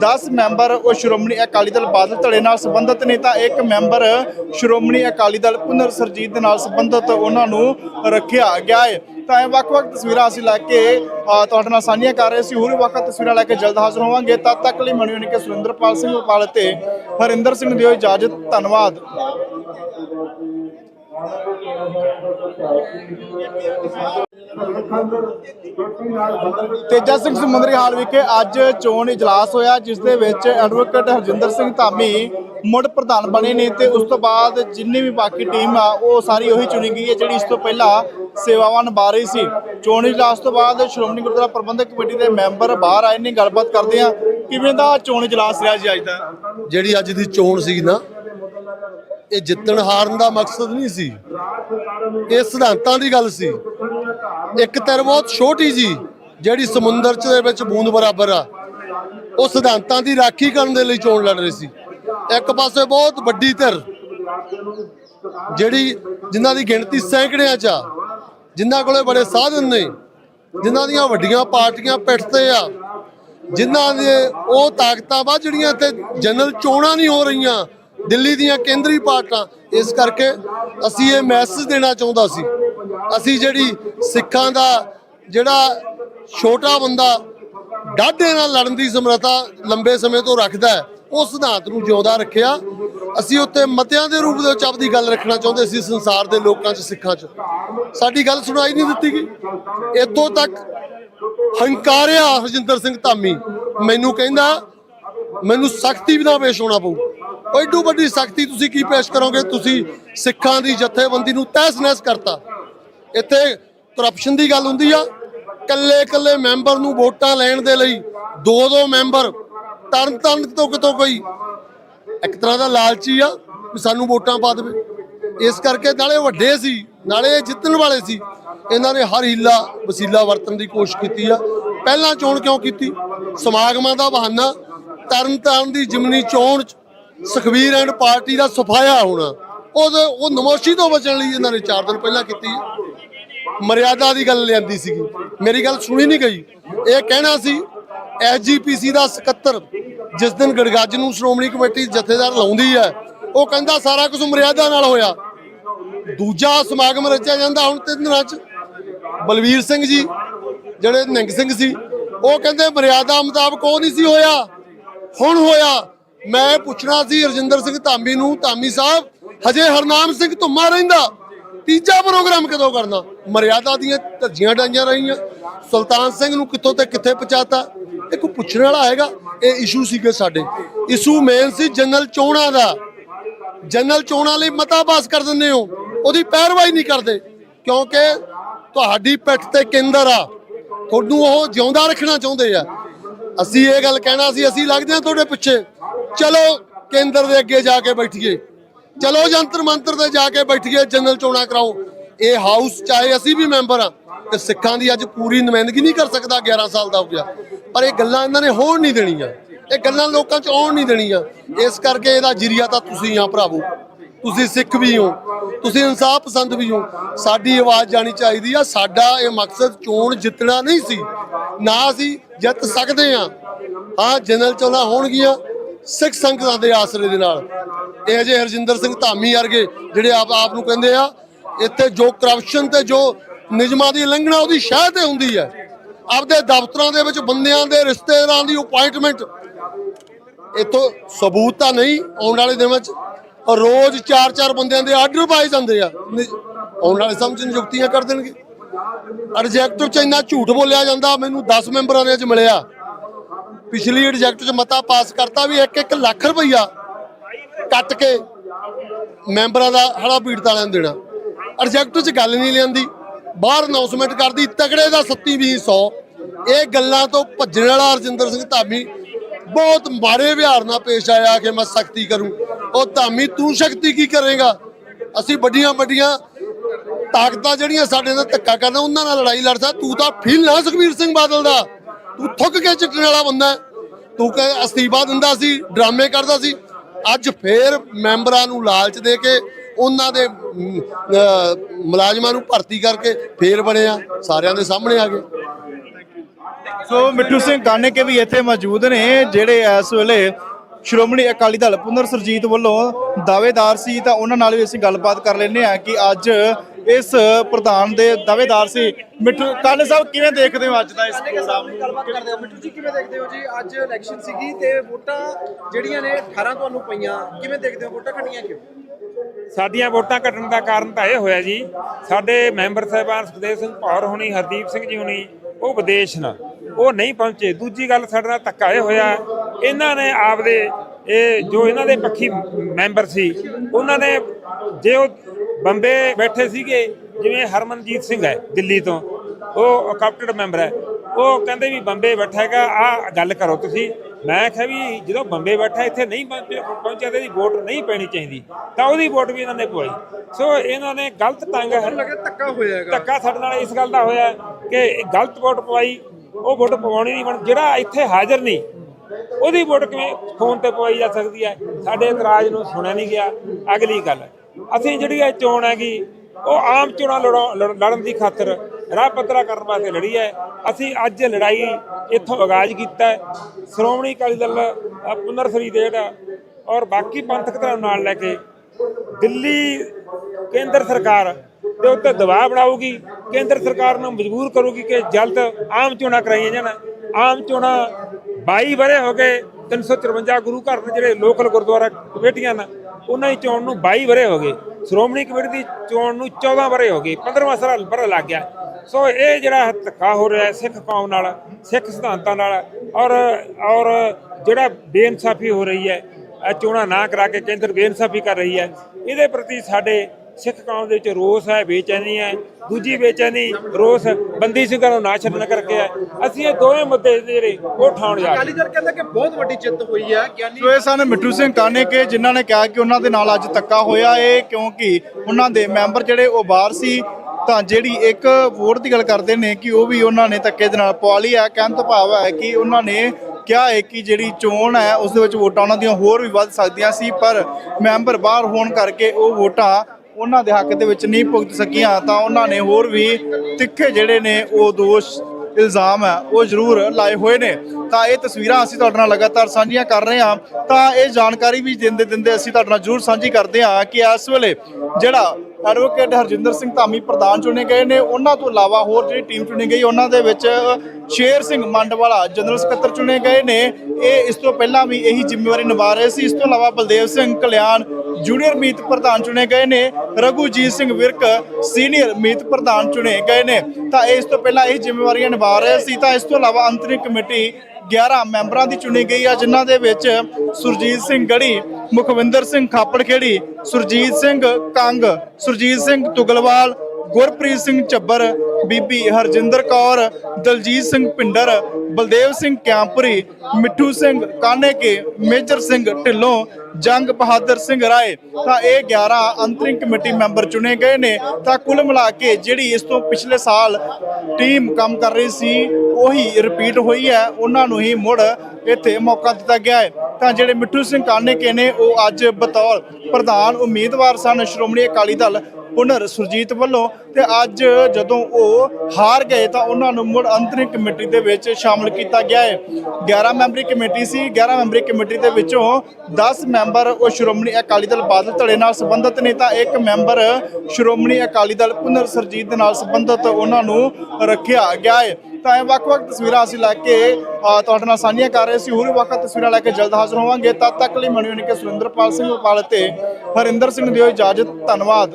10 ਮੈਂਬਰ ਉਹ ਸ਼੍ਰੋਮਣੀ ਅਕਾਲੀ ਦਲ ਬਾਦਲ ਧੜੇ ਨਾਲ ਸੰਬੰਧਿਤ ਨੇ ਤਾਂ ਇੱਕ ਮੈਂਬਰ ਸ਼੍ਰੋਮਣੀ ਅਕਾਲੀ ਦਲ ਪੁਨਰ ਸੁਰਜੀਤ ਦੇ ਨਾਲ ਸੰਬੰਧਿਤ ਉਹਨਾਂ ਨੂੰ ਰੱਖਿਆ ਗਿਆ ਹੈ। ਤਾਂ ਇਹ ਵੱਖ-ਵੱਖ ਤਸਵੀਰਾਂ ਅਸੀਂ ਲੈ ਕੇ ਤੁਹਾਡੇ ਨਾਲ ਸਾਂਝੀਆਂ ਕਰ ਰਹੇ ਸੀ। ਹੋਰ ਵੀ ਵੱਖ-ਵੱਖ ਤਸਵੀਰਾਂ ਲੈ ਕੇ ਜਲਦ ਹਾਜ਼ਰ ਹੋਵਾਂਗੇ। ਤਦ ਤੱਕ ਲਈ ਮਨੋਂ ਕਿ ਸੁਰਿੰਦਰਪਾਲ ਸਿੰਘ ਪਾਲ ਤੇ ਹਰਿੰਦਰ ਸਿੰਘ ਦਿਓ ਇਜਾਜ਼ਤ। ਧੰਨਵਾਦ। ਤੇਜਾ ਸਿੰਘ ਸਮੁੰਦਰੀ ਹਾਲ ਵਿਖੇ ਅੱਜ ਚੋਣ ਇਜਲਾਸ ਹੋਇਆ, ਜਿਸ ਦੇ ਵਿੱਚ ਐਡਵੋਕੇਟ ਹਰਜਿੰਦਰ ਸਿੰਘ ਧਾਮੀ ਮੁੜ ਪ੍ਰਧਾਨ ਬਣੇ ਨੇ ਤੇ ਉਸ ਤੋਂ ਬਾਅਦ ਜਿੰਨੀ ਵੀ ਬਾਕੀ ਟੀਮ ਆ, ਉਹ ਸਾਰੀ ਉਹੀ ਚੁਣੀ ਗਈ ਹੈ, ਜਿਹੜੀ ਇਸ ਤੋਂ ਪਹਿਲਾਂ ਸੇਵਾਵਾਂ ਨਿਭਾ ਰਹੀ ਸੀ। ਚੋਣ ਇਜਲਾਸ ਤੋਂ ਬਾਅਦ ਸ਼੍ਰੋਮਣੀ ਗੁਰਦੁਆਰਾ ਪ੍ਰਬੰਧਕ ਕਮੇਟੀ ਦੇ ਮੈਂਬਰ ਬਾਹਰ ਆਏ ਨੇ, ਗੱਲਬਾਤ ਕਰਦੇ ਆ ਕਿਵੇਂ ਦਾ ਚੋਣ ਇਜਲਾਸ ਰਿਹਾ ਜੀ ਅੱਜ ਦਾ? ਜਿਹੜੀ ਅੱਜ ਦੀ ਚੋਣ ਸੀ ਨਾ ਇਹ ਜਿੱਤਣ ਹਾਰਨ ਦਾ ਮਕਸਦ ਨਹੀਂ ਸੀ। ਇਹ ਸਿਧਾਂਤਾਂ ਦੀ ਗੱਲ ਸੀ। ਇੱਕ ਧਿਰ ਬਹੁਤ ਛੋਟੀ ਜੀ ਜਿਹੜੀ ਸਮੁੰਦਰ ਚ ਦੇ ਵਿੱਚ ਬੂੰਦ ਬਰਾਬਰ ਆ, ਉਹ ਸਿਧਾਂਤਾਂ ਦੀ ਰਾਖੀ ਕਰਨ ਦੇ ਲਈ ਚੋਣ ਲੜ ਰਹੀ ਸੀ। ਇੱਕ ਪਾਸੇ ਬਹੁਤ ਵੱਡੀ ਧਿਰ ਜਿਹੜੀ ਜਿਨ੍ਹਾਂ ਦੀ ਗਿਣਤੀ ਸੈਂਕੜਿਆਂ ਚ ਆ, ਜਿਨ੍ਹਾਂ ਕੋਲੇ ਬੜੇ ਸਾਧਨ ਨੇ, ਜਿਨ੍ਹਾਂ ਦੀਆਂ ਵੱਡੀਆਂ ਪਾਰਟੀਆਂ ਪਿੱਠ ਤੇ ਆ, ਜਿਨ੍ਹਾਂ ਦੇ ਉਹ ਤਾਕਤਾਂ ਵਾ ਜਿਹੜੀਆਂ ਤੇ ਜਨਰਲ ਚੋਣਾਂ ਨਹੀਂ ਹੋ ਰਹੀਆਂ ਦਿੱਲੀ ਦੀਆਂ ਕੇਂਦਰੀ ਪਾਰਟਾਂ, ਇਸ ਕਰਕੇ ਅਸੀਂ ਇਹ ਮੈਸੇਜ ਦੇਣਾ ਚਾਹੁੰਦਾ ਸੀ। ਅਸੀਂ ਜਿਹੜੀ ਸਿੱਖਾਂ ਦਾ ਜਿਹੜਾ ਛੋਟਾ ਬੰਦਾ ਡਾਢੇ ਨਾਲ ਲੜਨ ਦੀ ਸਮਰੱਥਾ ਲੰਬੇ ਸਮੇਂ ਤੋਂ ਰੱਖਦਾ ਹੈ ਉਹ ਸਿਧਾਂਤ ਨੂੰ ਜਿਉਂਦਾ ਰੱਖਿਆ। ਅਸੀਂ ਉੱਤੇ ਮਤਿਆਂ ਦੇ ਰੂਪ ਦੇ ਵਿੱਚ ਆਪਦੀ ਗੱਲ ਰੱਖਣਾ ਚਾਹੁੰਦੇ ਸੀ, ਸੰਸਾਰ ਦੇ ਲੋਕਾਂ 'ਚ, ਸਿੱਖਾਂ 'ਚ। ਸਾਡੀ ਗੱਲ ਸੁਣਾਈ ਨਹੀਂ ਦਿੱਤੀ ਗਈ। ਇੱਥੋਂ ਤੱਕ ਹੰਕਾਰਿਆ ਹਰਜਿੰਦਰ ਸਿੰਘ ਧਾਮੀ। ਮੈਨੂੰ ਕਹਿੰਦਾ, ਮੈਨੂੰ ਸਖਤੀ ਨਾਲ ਪੇਸ਼ ਹੋਣਾ ਪਊ। ਉਹ ਏਡੂ ਵੱਡੀ ਸਖਤੀ ਤੁਸੀਂ ਕੀ ਪੇਸ਼ ਕਰੋਗੇ? ਤੁਸੀਂ ਸਿੱਖਾਂ ਦੀ ਜਥੇਬੰਦੀ ਨੂੰ ਤਹਿਸ-ਨਹਿਸ ਕਰਤਾ। ਇੱਥੇ ਕਰਪਸ਼ਨ ਦੀ ਗੱਲ ਹੁੰਦੀ ਆ। ਕੱਲੇ ਕੱਲੇ ਮੈਂਬਰ ਨੂੰ ਵੋਟਾਂ ਲੈਣ ਦੇ ਲਈ ਦੋ ਦੋ ਮੈਂਬਰ ਤਰਨ ਤਰਨ ਤੋਂ ਕਿਤੋਂ ਕੋਈ ਇੱਕ ਤਰ੍ਹਾਂ ਦਾ ਲਾਲਚੀ ਆ ਵੀ ਸਾਨੂੰ ਵੋਟਾਂ ਪਾ ਦੇਵੇ। ਇਸ ਕਰਕੇ ਨਾਲੇ ਵੱਡੇ ਸੀ, ਨਾਲੇ ਇਹ ਜਿੱਤਣ ਵਾਲੇ ਸੀ। ਇਹਨਾਂ ਨੇ ਹਰ ਹੀਲਾ ਵਸੀਲਾ ਵਰਤਣ ਦੀ ਕੋਸ਼ਿਸ਼ ਕੀਤੀ ਆ। ਪਹਿਲਾਂ ਚੋਣ ਕਿਉਂ ਕੀਤੀ? ਸਮਾਗਮਾਂ ਦਾ ਬਹਾਨਾ ਤਰਨ ਤਾਰਨ ਦੀ ਜਿਮਨੀ ਚੋਣ ਚ ਸੁਖਵੀਰ ਐਂਡ ਪਾਰਟੀ ਦਾ ਸਫਾਇਆ ਹੋਣਾ। ਉਹਦੇ ਉਹ ਨਮੋਸ਼ੀ ਤੋਂ ਬਚਣ ਲਈ ਇਹਨਾਂ ਨੇ 4 ਦਿਨ ਪਹਿਲਾਂ ਕੀਤੀ। ਮਰਿਆਦਾ ਦੀ ਗੱਲ ਲਿਆਂਦੀ ਸੀਗੀ। ਮੇਰੀ ਗੱਲ ਸੁਣੀ ਨਹੀਂ ਗਈ। ਇਹ ਕਹਿਣਾ ਸੀ ਐਸਜੀਪੀਸੀ ਦਾ ਸਕੱਤਰ ਜਿਸ ਦਿਨ ਗੜਗੱਜ ਨੂੰ ਸ਼੍ਰੋਮਣੀ ਕਮੇਟੀ ਜਥੇਦਾਰ ਲਾਉਂਦੀ ਹੈ, ਉਹ ਕਹਿੰਦਾ ਸਾਰਾ ਕੁਝ ਮਰਿਆਦਾ ਨਾਲ ਹੋਇਆ। ਦੂਜਾ ਸਮਾਗਮ ਰਚਿਆ ਜਾਂਦਾ ਹੁਣ ਤਿੰਨ ਦਿਨਾਂ ਚ। ਬਲਵੀਰ ਸਿੰਘ ਜੀ, ਜਿਹੜੇ ਨਿੰਗ ਸਿੰਘ ਸੀ, ਉਹ ਕਹਿੰਦੇ ਮਰਿਆਦਾ ਮੁਤਾਬਕ ਉਹ ਨਹੀਂ ਸੀ ਹੋਇਆ। ਹੁਣ ਹੋਇਆ। ਮੈਂ ਪੁੱਛਣਾ ਸੀ ਰਜਿੰਦਰ ਸਿੰਘ ਧਾਮੀ ਨੂੰ, ਧਾਮੀ ਸਾਹਿਬ, ਹਜੇ ਹਰਨਾਮ ਸਿੰਘ ਧੁੰਮਾ ਰਹਿੰਦਾ। ਤੀਜਾ ਪ੍ਰੋਗਰਾਮ ਕਦੋਂ ਕਰਨਾ? ਮਰਿਆਦਾ ਦੀਆਂ ਧੱਜੀਆਂ ਡਾਈਆਂ ਰਹੀਆਂ। ਸੁਲਤਾਨ ਸਿੰਘ ਨੂੰ ਕਿੱਥੋਂ ਤੇ ਕਿੱਥੇ ਪਹੁੰਚਾਤਾ? ਇਹ ਕੋਈ ਪੁੱਛਣ ਵਾਲਾ ਹੈਗਾ, ਇਹ ਇਸ਼ੂ ਸੀਗੇ ਸਾਡੇ। ਇਸ਼ੂ ਮੇਨ ਸੀ ਜਨਰਲ ਚੋਣਾਂ ਦਾ। ਜਨਰਲ ਚੋਣਾਂ ਲਈ ਮਤਾ ਪਾਸ ਕਰ ਦਿੰਦੇ ਹੋ। ਉਹਦੀ ਪੈਰਵਾਈ ਨਹੀਂ ਕਰਦੇ, ਕਿਉਂਕਿ ਤੁਹਾਡੀ ਪਿੱਠ ਤੇ ਕੇਂਦਰ ਆ। ਤੁਹਾਨੂੰ ਉਹ ਜਿਉਂਦਾ ਰੱਖਣਾ ਚਾਹੁੰਦੇ ਆ। ਅਸੀਂ ਇਹ ਗੱਲ ਕਹਿਣਾ ਸੀ, ਅਸੀਂ ਲੱਗਦੇ ਹਾਂ ਤੁਹਾਡੇ ਪਿੱਛੇ। ਚਲੋ, ਕੇਂਦਰ ਦੇ ਅੱਗੇ ਜਾ ਕੇ ਬੈਠੀਏ। ਚਲੋ, ਜੰਤਰ ਮੰਤਰ ਤੇ ਜਾ ਕੇ ਬੈਠੀਏ, ਜਨਰਲ ਚੋਣਾਂ ਕਰਾਓ। ਇਹ ਹਾਊਸ, ਚਾਹੇ ਅਸੀਂ ਵੀ ਮੈਂਬਰ ਆ ਤੇ ਸਿੱਖਾਂ ਦੀ ਅੱਜ ਪੂਰੀ ਨੁਮਾਇੰਦਗੀ ਨਹੀਂ ਕਰ ਸਕਦਾ 11 ਸਾਲ ਦਾ ਹੋ ਗਿਆ ਪਰ ਇਹ ਗੱਲਾਂ ਇਹਨਾਂ ਨੇ ਹੋਣ ਨਹੀਂ ਦੇਣੀਆਂ। ਇਹ ਗੱਲਾਂ ਲੋਕਾਂ 'ਚ ਆਉਣ ਨਹੀਂ ਦੇਣੀਆਂ। ਇਸ ਕਰਕੇ ਇਹਦਾ ਜਰੀਆ ਤਾਂ ਤੁਸੀਂ ਆ, ਭਰਾਵੋ। ਤੁਸੀਂ ਸਿੱਖ ਵੀ ਹੋ, ਤੁਸੀਂ ਇਨਸਾਫ ਪਸੰਦ ਵੀ ਹੋ, ਸਾਡੀ ਆਵਾਜ਼ ਜਾਣੀ ਚਾਹੀਦੀ ਆ, ਸਾਡਾ ਇਹ ਮਕਸਦ ਚੋਣ ਜਿੱਤਣਾ ਨਹੀਂ ਸੀ। ਨਾ ਅਸੀਂ ਜਿੱਤ ਸਕਦੇ ਆ ਹਾਂ, ਜਨਰਲ ਚੋਣਾਂ ਹੋਣਗੀਆਂ ਸਿੱਖ ਸੰਗਤਾਂ ਦੇ ਆਸਰੇ ਦੇ ਨਾਲ। ਇਹ ਜੇ ਹਰਜਿੰਦਰ ਸਿੰਘ ਧਾਮੀ ਵਰਗੇ ਜਿਹੜੇ ਆਪ ਆਪ ਨੂੰ ਕਹਿੰਦੇ ਆ, ਇੱਥੇ ਜੋ ਕਰਪਸ਼ਨ ਤੇ ਜੋ ਨਿਯਮਾਂ ਦੀ ਉਲੰਘਣਾ ਉਹਦੀ ਸ਼ਹਿ ਤੇ ਹੁੰਦੀ ਹੈ। ਆਪਦੇ ਦਫ਼ਤਰਾਂ ਦੇ ਵਿੱਚ ਬੰਦਿਆਂ ਦੇ ਰਿਸ਼ਤੇਦਾਰਾਂ ਦੀ ਅਪਾਇੰਟਮੈਂਟ ਇਤੋਂ ਸਬੂਤ ਤਾਂ ਨਹੀਂ ਆਉਣ ਵਾਲੇ ਦਿਨਾਂ ਵਿੱਚ ਔਰ ਰੋਜ਼ 4-4 ਬੰਦਿਆਂ ਦੇ ਆਰਡਰ ਪਾਏ ਜਾਂਦੇ ਆ। ਆਉਣ ਵਾਲੇ ਸਮਝ ਨਿਯੁਕਤੀਆਂ ਕਰ ਦੇਣਗੇ। ਰਿਜੈਕਟਿਵ ਚ ਇੰਨਾ ਝੂਠ ਬੋਲਿਆ ਜਾਂਦਾ, ਮੈਨੂੰ 10 ਮੈਂਬਰਾਂ ਦੇ ਅੱਜ ਮਿਲਿਆ। ਪਿਛਲੀ ਰਿਜੈਕਟ ਚ ਮਤਾ ਪਾਸ ਕਰਤਾ ਵੀ 1-1 ਲੱਖ ਰੁਪਈਆ ਕੱਟ ਕੇ ਮੈਂਬਰਾਂ ਦਾ ਹੜਾ ਪੀੜਤ ਵਾਲਿਆਂ ਨੂੰ ਦੇਣਾ। ਰਿਜੈਕਟ ਚ ਗੱਲ ਨਹੀਂ ਲਿਆਂਦੀ। ਬਾਹਰ ਅਨਾਉਂਸਮੈਂਟ ਕਰਦੀ, ਤਗੜੇ ਦਾ 27-200 ਇਹ ਗੱਲਾਂ ਤੋਂ ਭੱਜਣ ਵਾਲਾ ਰਜਿੰਦਰ ਸਿੰਘ ਧਾਮੀ ਬਹੁਤ ਮਾੜੇ ਵਿਹਾਰ ਨਾਲ ਪੇਸ਼ ਆਇਆ ਕਿ ਮੈਂ ਸਖਤੀ ਕਰੂੰ। ਉਹ ਧਾਮੀ ਤੂੰ ਸ਼ਕਤੀ ਕੀ ਕਰੇਗਾ? ਅਸੀਂ ਵੱਡੀਆਂ ਵੱਡੀਆਂ ਤਾਕਤਾਂ ਜਿਹੜੀਆਂ ਸਾਡੇ ਨਾਲ ਧੱਕਾ ਕਰਨਾ, ਉਹਨਾਂ ਨਾਲ ਲੜਾਈ ਲੜ ਤੂੰ ਤਾਂ ਫੀਲ ਨਾ ਸੁਖਬੀਰ ਸਿੰਘ ਬਾਦਲ ਦਾ। ਤੂੰ ਥੁੱਕ ਕੇ ਚਿੱਟਣ ਵਾਲਾ ਬੰਦਾ ਤੂੰ ਕਹੇ ਅਸਤੀਫਾ ਦਿੰਦਾ ਸੀ, ਡਰਾਮੇ ਕਰਦਾ ਸੀ। ਅੱਜ ਫੇਰ ਮੈਂਬਰਾਂ ਨੂੰ ਲਾਲਚ ਦੇ ਕੇ, ਉਹਨਾਂ ਦੇ ਮੁਲਾਜ਼ਮਾਂ ਨੂੰ ਭਰਤੀ ਕਰਕੇ ਫੇਰ ਬਣਿਆ ਸਾਰਿਆਂ ਦੇ ਸਾਹਮਣੇ ਆ ਗਏ। ਸੋ ਮਿੱਠੂ ਸਿੰਘ ਗਾਨੇਕੇ ਵੀ ਇੱਥੇ ਮੌਜੂਦ ਨੇ, ਜਿਹੜੇ ਇਸ ਵੇਲੇ ਸ਼੍ਰੋਮਣੀ ਅਕਾਲੀ ਦਲ ਪੁਨਰ ਸਰਜੀਤ ਵੱਲੋਂ ਦਾਅਵੇਦਾਰ ਸੀ ਤਾਂ ਉਹਨਾਂ ਨਾਲ ਵੀ ਅਸੀਂ ਗੱਲਬਾਤ ਕਰ ਲੈਂਦੇ ਆ ਕਿ ਅੱਜ ਇਸ ਪ੍ਰਧਾਨ ਦੇ ਦਾਅਵੇਦਾਰ ਸੀ। ਮਿੱਠੂ ਕਾਲੇ ਸਾਹਿਬ ਕਿਵੇਂ ਦੇਖਦੇ ਹੋ ਅੱਜ ਦਾ ਇਸ ਪ੍ਰੋਗਰਾਮ ਨੂੰ ਗੱਲਬਾਤ ਕਰਦੇ ਹਾਂ। ਮਿੱਠੂ ਜੀ ਕਿਵੇਂ ਦੇਖਦੇ ਹੋ ਜੀ? ਅੱਜ ਇਲੈਕਸ਼ਨ ਸੀਗੀ ਤੇ ਵੋਟਾਂ ਜਿਹੜੀਆਂ ਨੇ 18 ਤੁਹਾਨੂੰ ਪਈਆਂ। ਕਿਵੇਂ ਦੇਖਦੇ ਹੋ? ਵੋਟਾਂ ਘਟੀਆਂ ਕਿਉਂ? ਸਾਡੀਆਂ ਵੋਟਾਂ ਘਟਣ ਦਾ ਕਾਰਨ ਤਾਂ ਇਹ ਹੋਇਆ ਜੀ ਸਾਡੇ ਮੈਂਬਰ ਸਾਹਿਬਾਨ ਸੁਖਦੇਵ ਸਿੰਘ ਭੌਰ ਹੋਣੀ ਹਰਦੀਪ ਸਿੰਘ ਜੀ ਹੋਣੀ ਉਹ ਵਿਦੇਸ਼ ਨਾ ਉਹ ਨਹੀਂ ਪਹੁੰਚੇ। ਦੂਜੀ ਗੱਲ ਸਾਡੇ ਨਾਲ ਧੱਕਾ ਇਹ ਹੋਇਆ ਇਹਨਾਂ ਨੇ ਆਪਦੇ ਇਹ ਜੋ ਇਹਨਾਂ ਦੇ ਪੱਖੀ ਮੈਂਬਰ ਸੀ ਉਹਨਾਂ ਨੇ ਜੇ ਉਹ ਬੰਬੇ ਬੈਠੇ ਸੀਗੇ ਜਿਵੇਂ ਹਰਮਨਜੀਤ ਸਿੰਘ ਹੈ ਦਿੱਲੀ ਤੋਂ ਉਹ ਕੈਪਟਨ ਮੈਂਬਰ ਹੈ ਉਹ ਕਹਿੰਦੇ ਵੀ ਬੰਬੇ ਬੈਠਾ ਹੈਗਾ ਆ ਗੱਲ ਕਰੋ ਤੁਸੀਂ। ਮੈਂ ਕਿਹਾ ਵੀ ਜਦੋਂ ਬੰਬੇ ਬੈਠਾ ਇੱਥੇ ਨਹੀਂ ਪਹੁੰਚਿਆ ਪਹੁੰਚਿਆ ਤੇ ਇਹਦੀ ਵੋਟ ਨਹੀਂ ਪੈਣੀ ਚਾਹੀਦੀ ਤਾਂ ਉਹਦੀ ਵੋਟ ਵੀ ਇਹਨਾਂ ਨੇ ਪਵਾਈ। ਸੋ ਇਹਨਾਂ ਨੇ ਗਲਤ ਤੰਗ ਲੱਗਿਆ ਧੱਕਾ ਹੋਇਆ ਹੈਗਾ। ਧੱਕਾ ਸਾਡੇ ਨਾਲ ਇਸ ਗੱਲ ਦਾ ਹੋਇਆ ਕਿ ਗਲਤ ਵੋਟ ਪਵਾਈ ਉਹ ਵੋਟ ਪਵਾਉਣੀ ਨਹੀਂ ਬਣ ਜਿਹੜਾ ਇੱਥੇ ਹਾਜ਼ਰ ਨਹੀਂ ਉਹਦੀ ਵੋਟ ਕਿਵੇਂ ਫੋਨ ਤੇ ਪਵਾਈ ਜਾ ਸਕਦੀ ਹੈ? ਸਾਡੇ ਇਤਰਾਜ਼ ਨੂੰ ਸੁਣਿਆ ਨਹੀਂ ਗਿਆ। ਅਗਲੀ ਗੱਲ, ਅਸੀਂ ਜਿਹੜੀ ਇਹ ਚੋਣ ਹੈਗੀ, ਉਹ ਆਮ ਚੋਣਾਂ ਲੜੋ- ਲੜਨ ਦੀ ਖਾਤਰ ਰਾਹ ਪੱਧਰਾ ਕਰਨ ਵਾਸਤੇ ਲੜੀ ਹੈ। ਅਸੀਂ ਅੱਜ ਲੜਾਈ ਇੱਥੋਂ ਆਗਾਜ਼ ਕੀਤਾ ਸ਼੍ਰੋਮਣੀ ਅਕਾਲੀ ਦਲ ਪੁਨਰਸਰੀ ਪੁਨਰ ਦੇ ਜਿਹੜਾ, ਔਰ ਬਾਕੀ ਪੰਥਕ ਧਰਮ ਨਾਲ ਲੈ ਕੇ ਦਿੱਲੀ ਕੇਂਦਰ ਸਰਕਾਰ ਦੇ ਉੱਤੇ ਦਬਾਅ ਬਣਾਊਗੀ। ਕੇਂਦਰ ਸਰਕਾਰ ਨੂੰ ਮਜਬੂਰ ਕਰੂਗੀ ਕਿ ਜਲਦ ਆਮ ਚੋਣਾਂ ਕਰਾਈਆਂ ਜਾਣ। ਆਮ ਚੋਣਾਂ 22 ਬਰੇ ਹੋ ਗਏ 354 ਗੁਰੂ ਘਰ ਨੇ ਜਿਹੜੇ ਲੋਕਲ ਗੁਰਦੁਆਰਾ ਕਮੇਟੀਆਂ ਨੇ, ਉਹਨਾਂ ਦੀ ਚੋਣ ਨੂੰ 22 ਬਰੇ ਹੋ ਗਏ। ਸ਼੍ਰੋਮਣੀ ਕਮੇਟੀ ਦੀ ਚੋਣ ਨੂੰ 14 ਬਰੇ ਹੋ ਗਏ 15ਵਾਂ ਸਾਲ ਬਰਾ ਲੱਗ ਗਿਆ ਸੋ ਇਹ ਜਿਹੜਾ ਧੱਕਾ ਹੋ ਰਿਹਾ ਸਿੱਖ ਕੌਮ ਨਾਲ, ਸਿੱਖ ਸਿਧਾਂਤਾਂ ਨਾਲ, ਔਰ ਔਰ ਜਿਹੜਾ ਬੇਇਨਸਾਫੀ ਹੋ ਰਹੀ ਹੈ ਚੋਣਾਂ ਨਾ ਕਰਾ ਕੇ ਕੇਂਦਰ ਬੇਇਨਸਾਫੀ ਕਰ ਰਹੀ ਹੈ, ਇਹਦੇ ਪ੍ਰਤੀ ਸਾਡੇ ਸਿੱਖ ਕੌਮ ਦੇ ਵਿੱਚ ਰੋਸ ਹੈ ਬੇਚੈਨੀ ਹੈ ਦੂਜੀ ਬੇਚੈਨੀ ਰੋਸ ਬੰਦੀ ਸਿੰਘਾਂ ਨੂੰ ਨਾ ਛੱਡਣ ਕਰਕੇ ਹੈ। ਅਸੀਂ ਇਹ ਦੋਵੇਂ ਮੁੱਦੇ ਜਿਹੜੇ ਉਹ ਉਠਾਉਣ ਜਾ ਰਹੇ ਦਲ ਕਹਿੰਦਾ ਕਿ ਬਹੁਤ ਵੱਡੀ ਜਿੱਤ ਹੋਈ ਹੈ ਗਿਆਨੀ ਸੋ ਇਹ ਸਨ ਮਿੱਠੂ ਸਿੰਘ ਕਾਨੇਕੇ ਜਿਨ੍ਹਾਂ ਨੇ ਕਿਹਾ ਕਿ ਉਹਨਾਂ ਦੇ ਨਾਲ ਅੱਜ ਧੱਕਾ ਹੋਇਆ ਇਹ ਕਿਉਂਕਿ ਉਹਨਾਂ ਦੇ ਮੈਂਬਰ ਜਿਹੜੇ ਉਹ ਬਾਹਰ ਸੀ ਤਾਂ ਜਿਹੜੀ ਇੱਕ ਵੋਟ ਦੀ ਗੱਲ ਕਰਦੇ ਨੇ ਕਿ ਉਹ ਵੀ ਉਹਨਾਂ ਨੇ ਧੱਕੇ ਦੇ ਨਾਲ ਪਵਾ ਲਈ ਹੈ। ਕਹਿਣ ਤੋਂ ਭਾਵ ਹੈ ਕਿ ਉਹਨਾਂ ਨੇ ਕਿਹਾ ਹੈ ਕਿ ਜਿਹੜੀ ਚੋਣ ਹੈ ਉਸ ਦੇ ਵਿੱਚ ਵੋਟਾਂ ਉਹਨਾਂ ਦੀਆਂ ਹੋਰ ਵੀ ਵੱਧ ਸਕਦੀਆਂ ਸੀ ਪਰ ਮੈਂਬਰ ਬਾਹਰ ਹੋਣ ਕਰਕੇ ਉਹ ਵੋਟਾਂ ਉਹਨਾਂ ਦੇ ਹੱਕ ਦੇ ਵਿੱਚ ਨਹੀਂ ਭੁਗਤ ਸਕੀਆਂ, ਤਾਂ ਉਹਨਾਂ ਨੇ ਹੋਰ ਵੀ ਤਿੱਖੇ ਜਿਹੜੇ ਨੇ ਉਹ ਦੋਸ਼, ਇਲਜ਼ਾਮ ਹੈ, ਉਹ ਜ਼ਰੂਰ ਲਾਏ ਹੋਏ ਨੇ। ਤਾਂ ਇਹ ਤਸਵੀਰਾਂ ਅਸੀਂ ਤੁਹਾਡੇ ਨਾਲ ਲਗਾਤਾਰ ਸਾਂਝੀਆਂ ਕਰ ਰਹੇ ਹਾਂ। ਤਾਂ ਇਹ ਜਾਣਕਾਰੀ ਵੀ ਦਿੰਦੇ ਦਿੰਦੇ ਅਸੀਂ ਤੁਹਾਡੇ ਨਾਲ ਜ਼ਰੂਰ ਸਾਂਝੀ ਕਰਦੇ ਹਾਂ ਕਿ ਇਸ ਵੇਲੇ ਜਿਹੜਾ ਐਡਵੋਕੇਟ ਹਰਜਿੰਦਰ ਸਿੰਘ ਧਾਮੀ ਪ੍ਰਧਾਨ ਚੁਣੇ ਗਏ ਨੇ। ਉਹਨਾਂ ਤੋਂ ਇਲਾਵਾ ਹੋਰ ਜਿਹੜੀ ਟੀਮ ਚੁਣੀ ਗਈ, ਉਹਨਾਂ ਦੇ ਵਿੱਚ ਸ਼ੇਰ ਸਿੰਘ ਮੰਡਵਾਲਾ ਜਨਰਲ ਸਕੱਤਰ ਚੁਣੇ ਗਏ ਨੇ। ਇਹ ਇਸ ਤੋਂ ਪਹਿਲਾਂ ਵੀ ਇਹੀ ਜ਼ਿੰਮੇਵਾਰੀ ਨਿਭਾ ਰਹੇ ਸੀ। ਇਸ ਤੋਂ ਇਲਾਵਾ ਬਲਦੇਵ ਸਿੰਘ ਕਲਿਆਣ ਜੂਨੀਅਰ ਮੀਤ ਪ੍ਰਧਾਨ ਚੁਣੇ ਗਏ ਨੇ। ਰਘੂਜੀਤ ਸਿੰਘ ਵਿਰਕ ਸੀਨੀਅਰ ਮੀਤ ਪ੍ਰਧਾਨ ਚੁਣੇ ਗਏ ਨੇ। ਤਾਂ ਇਸ ਤੋਂ ਪਹਿਲਾਂ ਇਹ ਜ਼ਿੰਮੇਵਾਰੀਆਂ ਨਿਭਾ ਰਹੇ ਸੀ। ਤਾਂ ਇਸ ਤੋਂ ਇਲਾਵਾ ਅੰਤਰਿਮ ਕਮੇਟੀ 11 ਮੈਂਬਰਾਂ ਦੀ ਚੁਣੀ ਗਈ ਆ, ਜਿਨ੍ਹਾਂ ਦੇ ਵਿੱਚ ਸੁਰਜੀਤ ਸਿੰਘ ਗੜੀ, ਮੁਖਵਿੰਦਰ ਸਿੰਘ ਖਾਪੜਖੇੜੀ, ਸੁਰਜੀਤ ਸਿੰਘ ਕੰਗ, ਸੁਰਜੀਤ ਸਿੰਘ ਤੁਗਲਵਾਲ ਗੁਰਪ੍ਰੀਤ ਸਿੰਘ ਚੱਬਰ ਬੀਬੀ ਹਰਜਿੰਦਰ ਕੌਰ, ਦਲਜੀਤ ਸਿੰਘ ਪਿੰਡਰ ਬਲਦੇਵ ਸਿੰਘ ਕਿਆਂਪੁਰੀ ਮਿੱਠੂ ਸਿੰਘ ਕਾਨੇਕੇ, ਮੇਜਰ ਸਿੰਘ ਢਿੱਲੋਂ, ਜੰਗ ਬਹਾਦਰ ਸਿੰਘ ਰਾਏ। ਤਾਂ ਇਹ 11 ਅੰਤਰਿੰਗ ਕਮੇਟੀ ਮੈਂਬਰ ਚੁਣੇ ਗਏ ਨੇ। ਤਾਂ ਕੁੱਲ ਮਿਲਾ ਕੇ ਜਿਹੜੀ ਇਸ ਤੋਂ ਪਿਛਲੇ ਸਾਲ ਟੀਮ ਕੰਮ ਕਰ ਰਹੀ ਸੀ, ਉਹੀ ਰਿਪੀਟ ਹੋਈ ਹੈ। ਉਹਨਾਂ ਨੂੰ ਹੀ ਮੁੜ ਇੱਥੇ ਮੌਕਾ ਦਿੱਤਾ ਗਿਆ ਹੈ। ਤਾਂ ਜਿਹੜੇ ਮਿੱਠੂ ਸਿੰਘ ਕਾਨੇਕੇ ਨੇ, ਉਹ ਅੱਜ ਬਤੌਰ ਪ੍ਰਧਾਨ ਉਮੀਦਵਾਰ ਸਨ। ਸ਼੍ਰੋਮਣੀ ਅਕਾਲੀ ਦਲ ਪੁਨਰ ਸੁਰਜੀਤ ਵੱਲੋਂ ਤੇ ਅੱਜ ਜਦੋਂ ਉਹ ਹਾਰ ਗਏ ਤਾਂ ਉਹਨਾਂ ਨੂੰ ਮੁੜ ਅੰਤਰੀ ਕਮੇਟੀ ਦੇ ਵਿੱਚ ਸ਼ਾਮਲ ਕੀਤਾ ਗਿਆ ਹੈ। 11 ਮੈਂਬਰੀ ਕਮੇਟੀ ਸੀ 11 ਮੈਂਬਰੀ ਕਮੇਟੀ ਦੇ ਵਿੱਚੋਂ 10 ਮੈਂਬਰ ਉਹ ਸ਼੍ਰੋਮਣੀ ਅਕਾਲੀ ਦਲ ਬਾਦਲ ਧੜੇ ਨਾਲ ਸੰਬੰਧਿਤ ਨੇ ਤਾਂ ਇੱਕ ਮੈਂਬਰ ਸ਼੍ਰੋਮਣੀ ਅਕਾਲੀ ਦਲ ਪੁਨਰ ਸੁਰਜੀਤ ਦੇ ਨਾਲ ਸੰਬੰਧਿਤ ਉਹਨਾਂ ਨੂੰ ਰੱਖਿਆ ਗਿਆ ਹੈ। ਤਾਂ ਵੱਖ-ਵੱਖ ਤਸਵੀਰਾਂ ਅਸੀਂ ਲੈ ਕੇ ਅ, ਤੁਹਾਡੇ ਨਾਲ ਸਾਂਝੀਆਂ ਕਰ ਰਹੇ ਸੀ। ਹੋਰ ਵੀ ਵੱਖ ਤਸਵੀਰਾਂ ਲੈ ਕੇ ਜਲਦ ਹਾਜ਼ਰ ਹੋਵਾਂਗੇ। ਤਦ ਤੱਕ ਲਈ ਮਨਿਓ ਕਿ ਸੁਰਿੰਦਰਪਾਲ ਸਿੰਘ ਉਪਾਲ ਤੇ ਹਰਿੰਦਰ ਸਿੰਘ ਦਿਓ ਇਜਾਜ਼ਤ। ਧੰਨਵਾਦ।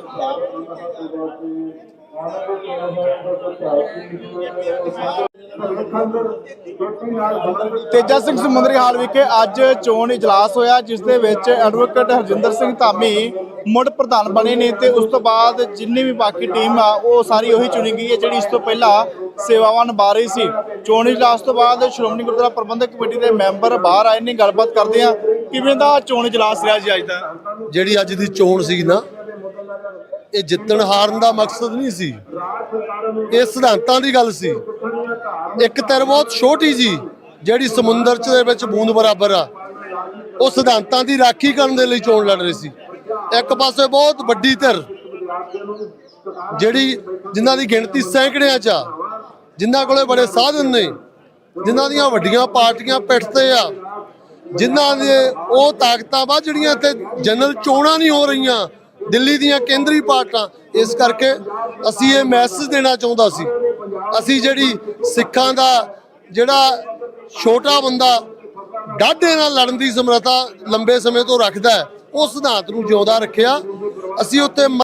ਤੇਜਾ ਸਿੰਘ ਸਮੁੰਦਰੀ ਹਾਲ ਵਿਖੇ ਅੱਜ ਚੋਣ ਇਜਲਾਸ ਹੋਇਆ, ਜਿਸ ਦੇ ਵਿੱਚ ਐਡਵੋਕੇਟ ਹਰਜਿੰਦਰ ਸਿੰਘ ਧਾਮੀ ਮੁੜ ਪ੍ਰਧਾਨ ਬਣੇ ਨੇ ਤੇ ਉਸ ਤੋਂ ਬਾਅਦ ਜਿੰਨੀ ਵੀ ਬਾਕੀ ਟੀਮ ਆ, ਉਹ ਸਾਰੀ ਉਹੀ ਚੁਣੀ ਗਈ ਹੈ, ਜਿਹੜੀ ਇਸ ਤੋਂ ਪਹਿਲਾਂ ਸੇਵਾਵਾਂ ਨਿਭਾ ਰਹੀ ਸੀ। ਚੋਣ ਇਜਲਾਸ ਤੋਂ ਬਾਅਦ ਸ਼੍ਰੋਮਣੀ ਗੁਰਦੁਆਰਾ ਪ੍ਰਬੰਧਕ ਕਮੇਟੀ ਦੇ ਮੈਂਬਰ ਬਾਹਰ ਆਏ ਨੇ, ਗੱਲਬਾਤ ਕਰਦੇ ਆ ਕਿਵੇਂ ਦਾ ਚੋਣ ਇਜਲਾਸ ਰਿਹਾ ਜੀ ਅੱਜ ਦਾ? ਜਿਹੜੀ ਅੱਜ ਦੀ ਚੋਣ ਸੀ ਨਾ ਇਹ ਜਿੱਤਣ ਹਾਰਨ ਦਾ ਮਕਸਦ ਨਹੀਂ ਸੀ। ਇਹ ਸਿਧਾਂਤਾਂ ਦੀ ਗੱਲ ਸੀ। ਇੱਕ ਧਿਰ ਬਹੁਤ ਛੋਟੀ ਜੀ ਜਿਹੜੀ ਸਮੁੰਦਰ ਚ ਦੇ ਵਿੱਚ ਬੂੰਦ ਬਰਾਬਰ ਆ, ਉਹ ਸਿਧਾਂਤਾਂ ਦੀ ਰਾਖੀ ਕਰਨ ਦੇ ਲਈ ਚੋਣ ਲੜ ਰਹੀ ਸੀ। ਇੱਕ ਪਾਸੇ ਬਹੁਤ ਵੱਡੀ ਧਿਰ ਜਿਹੜੀ ਜਿਨ੍ਹਾਂ ਦੀ ਗਿਣਤੀ ਸੈਂਕੜਿਆਂ ਚ ਆ, ਜਿਨ੍ਹਾਂ ਕੋਲੇ ਬੜੇ ਸਾਧਨ ਨੇ, ਜਿਨ੍ਹਾਂ ਦੀਆਂ ਵੱਡੀਆਂ ਪਾਰਟੀਆਂ ਪਿੱਠ ਤੇ ਆ, ਜਿਨ੍ਹਾਂ ਦੇ ਉਹ ਤਾਕਤਾਂ ਵਾ ਜਿਹੜੀਆਂ ਇੱਥੇ ਜਨਰਲ ਚੋਣਾਂ ਨਹੀਂ ਹੋ ਰਹੀਆਂ ਦਿੱਲੀ ਦੀਆਂ ਕੇਂਦਰੀ ਪਾਰਟਾਂ, ਇਸ ਕਰਕੇ ਅਸੀਂ ਇਹ ਮੈਸੇਜ ਦੇਣਾ ਚਾਹੁੰਦਾ ਸੀ। ਅਸੀਂ ਜਿਹੜੀ ਸਿੱਖਾਂ ਦਾ ਜਿਹੜਾ ਛੋਟਾ ਬੰਦਾ ਡਾਢੇ ਨਾਲ ਲੜਨ ਦੀ ਸਮਰੱਥਾ ਲੰਬੇ ਸਮੇਂ ਤੋਂ ਰੱਖਦਾ ਹੈ ਉਹ ਸਿਧਾਂਤ ਨੂੰ ਜਿਉਂਦਾ ਰੱਖਿਆ। ਅਸੀਂ ਉੱਤੇ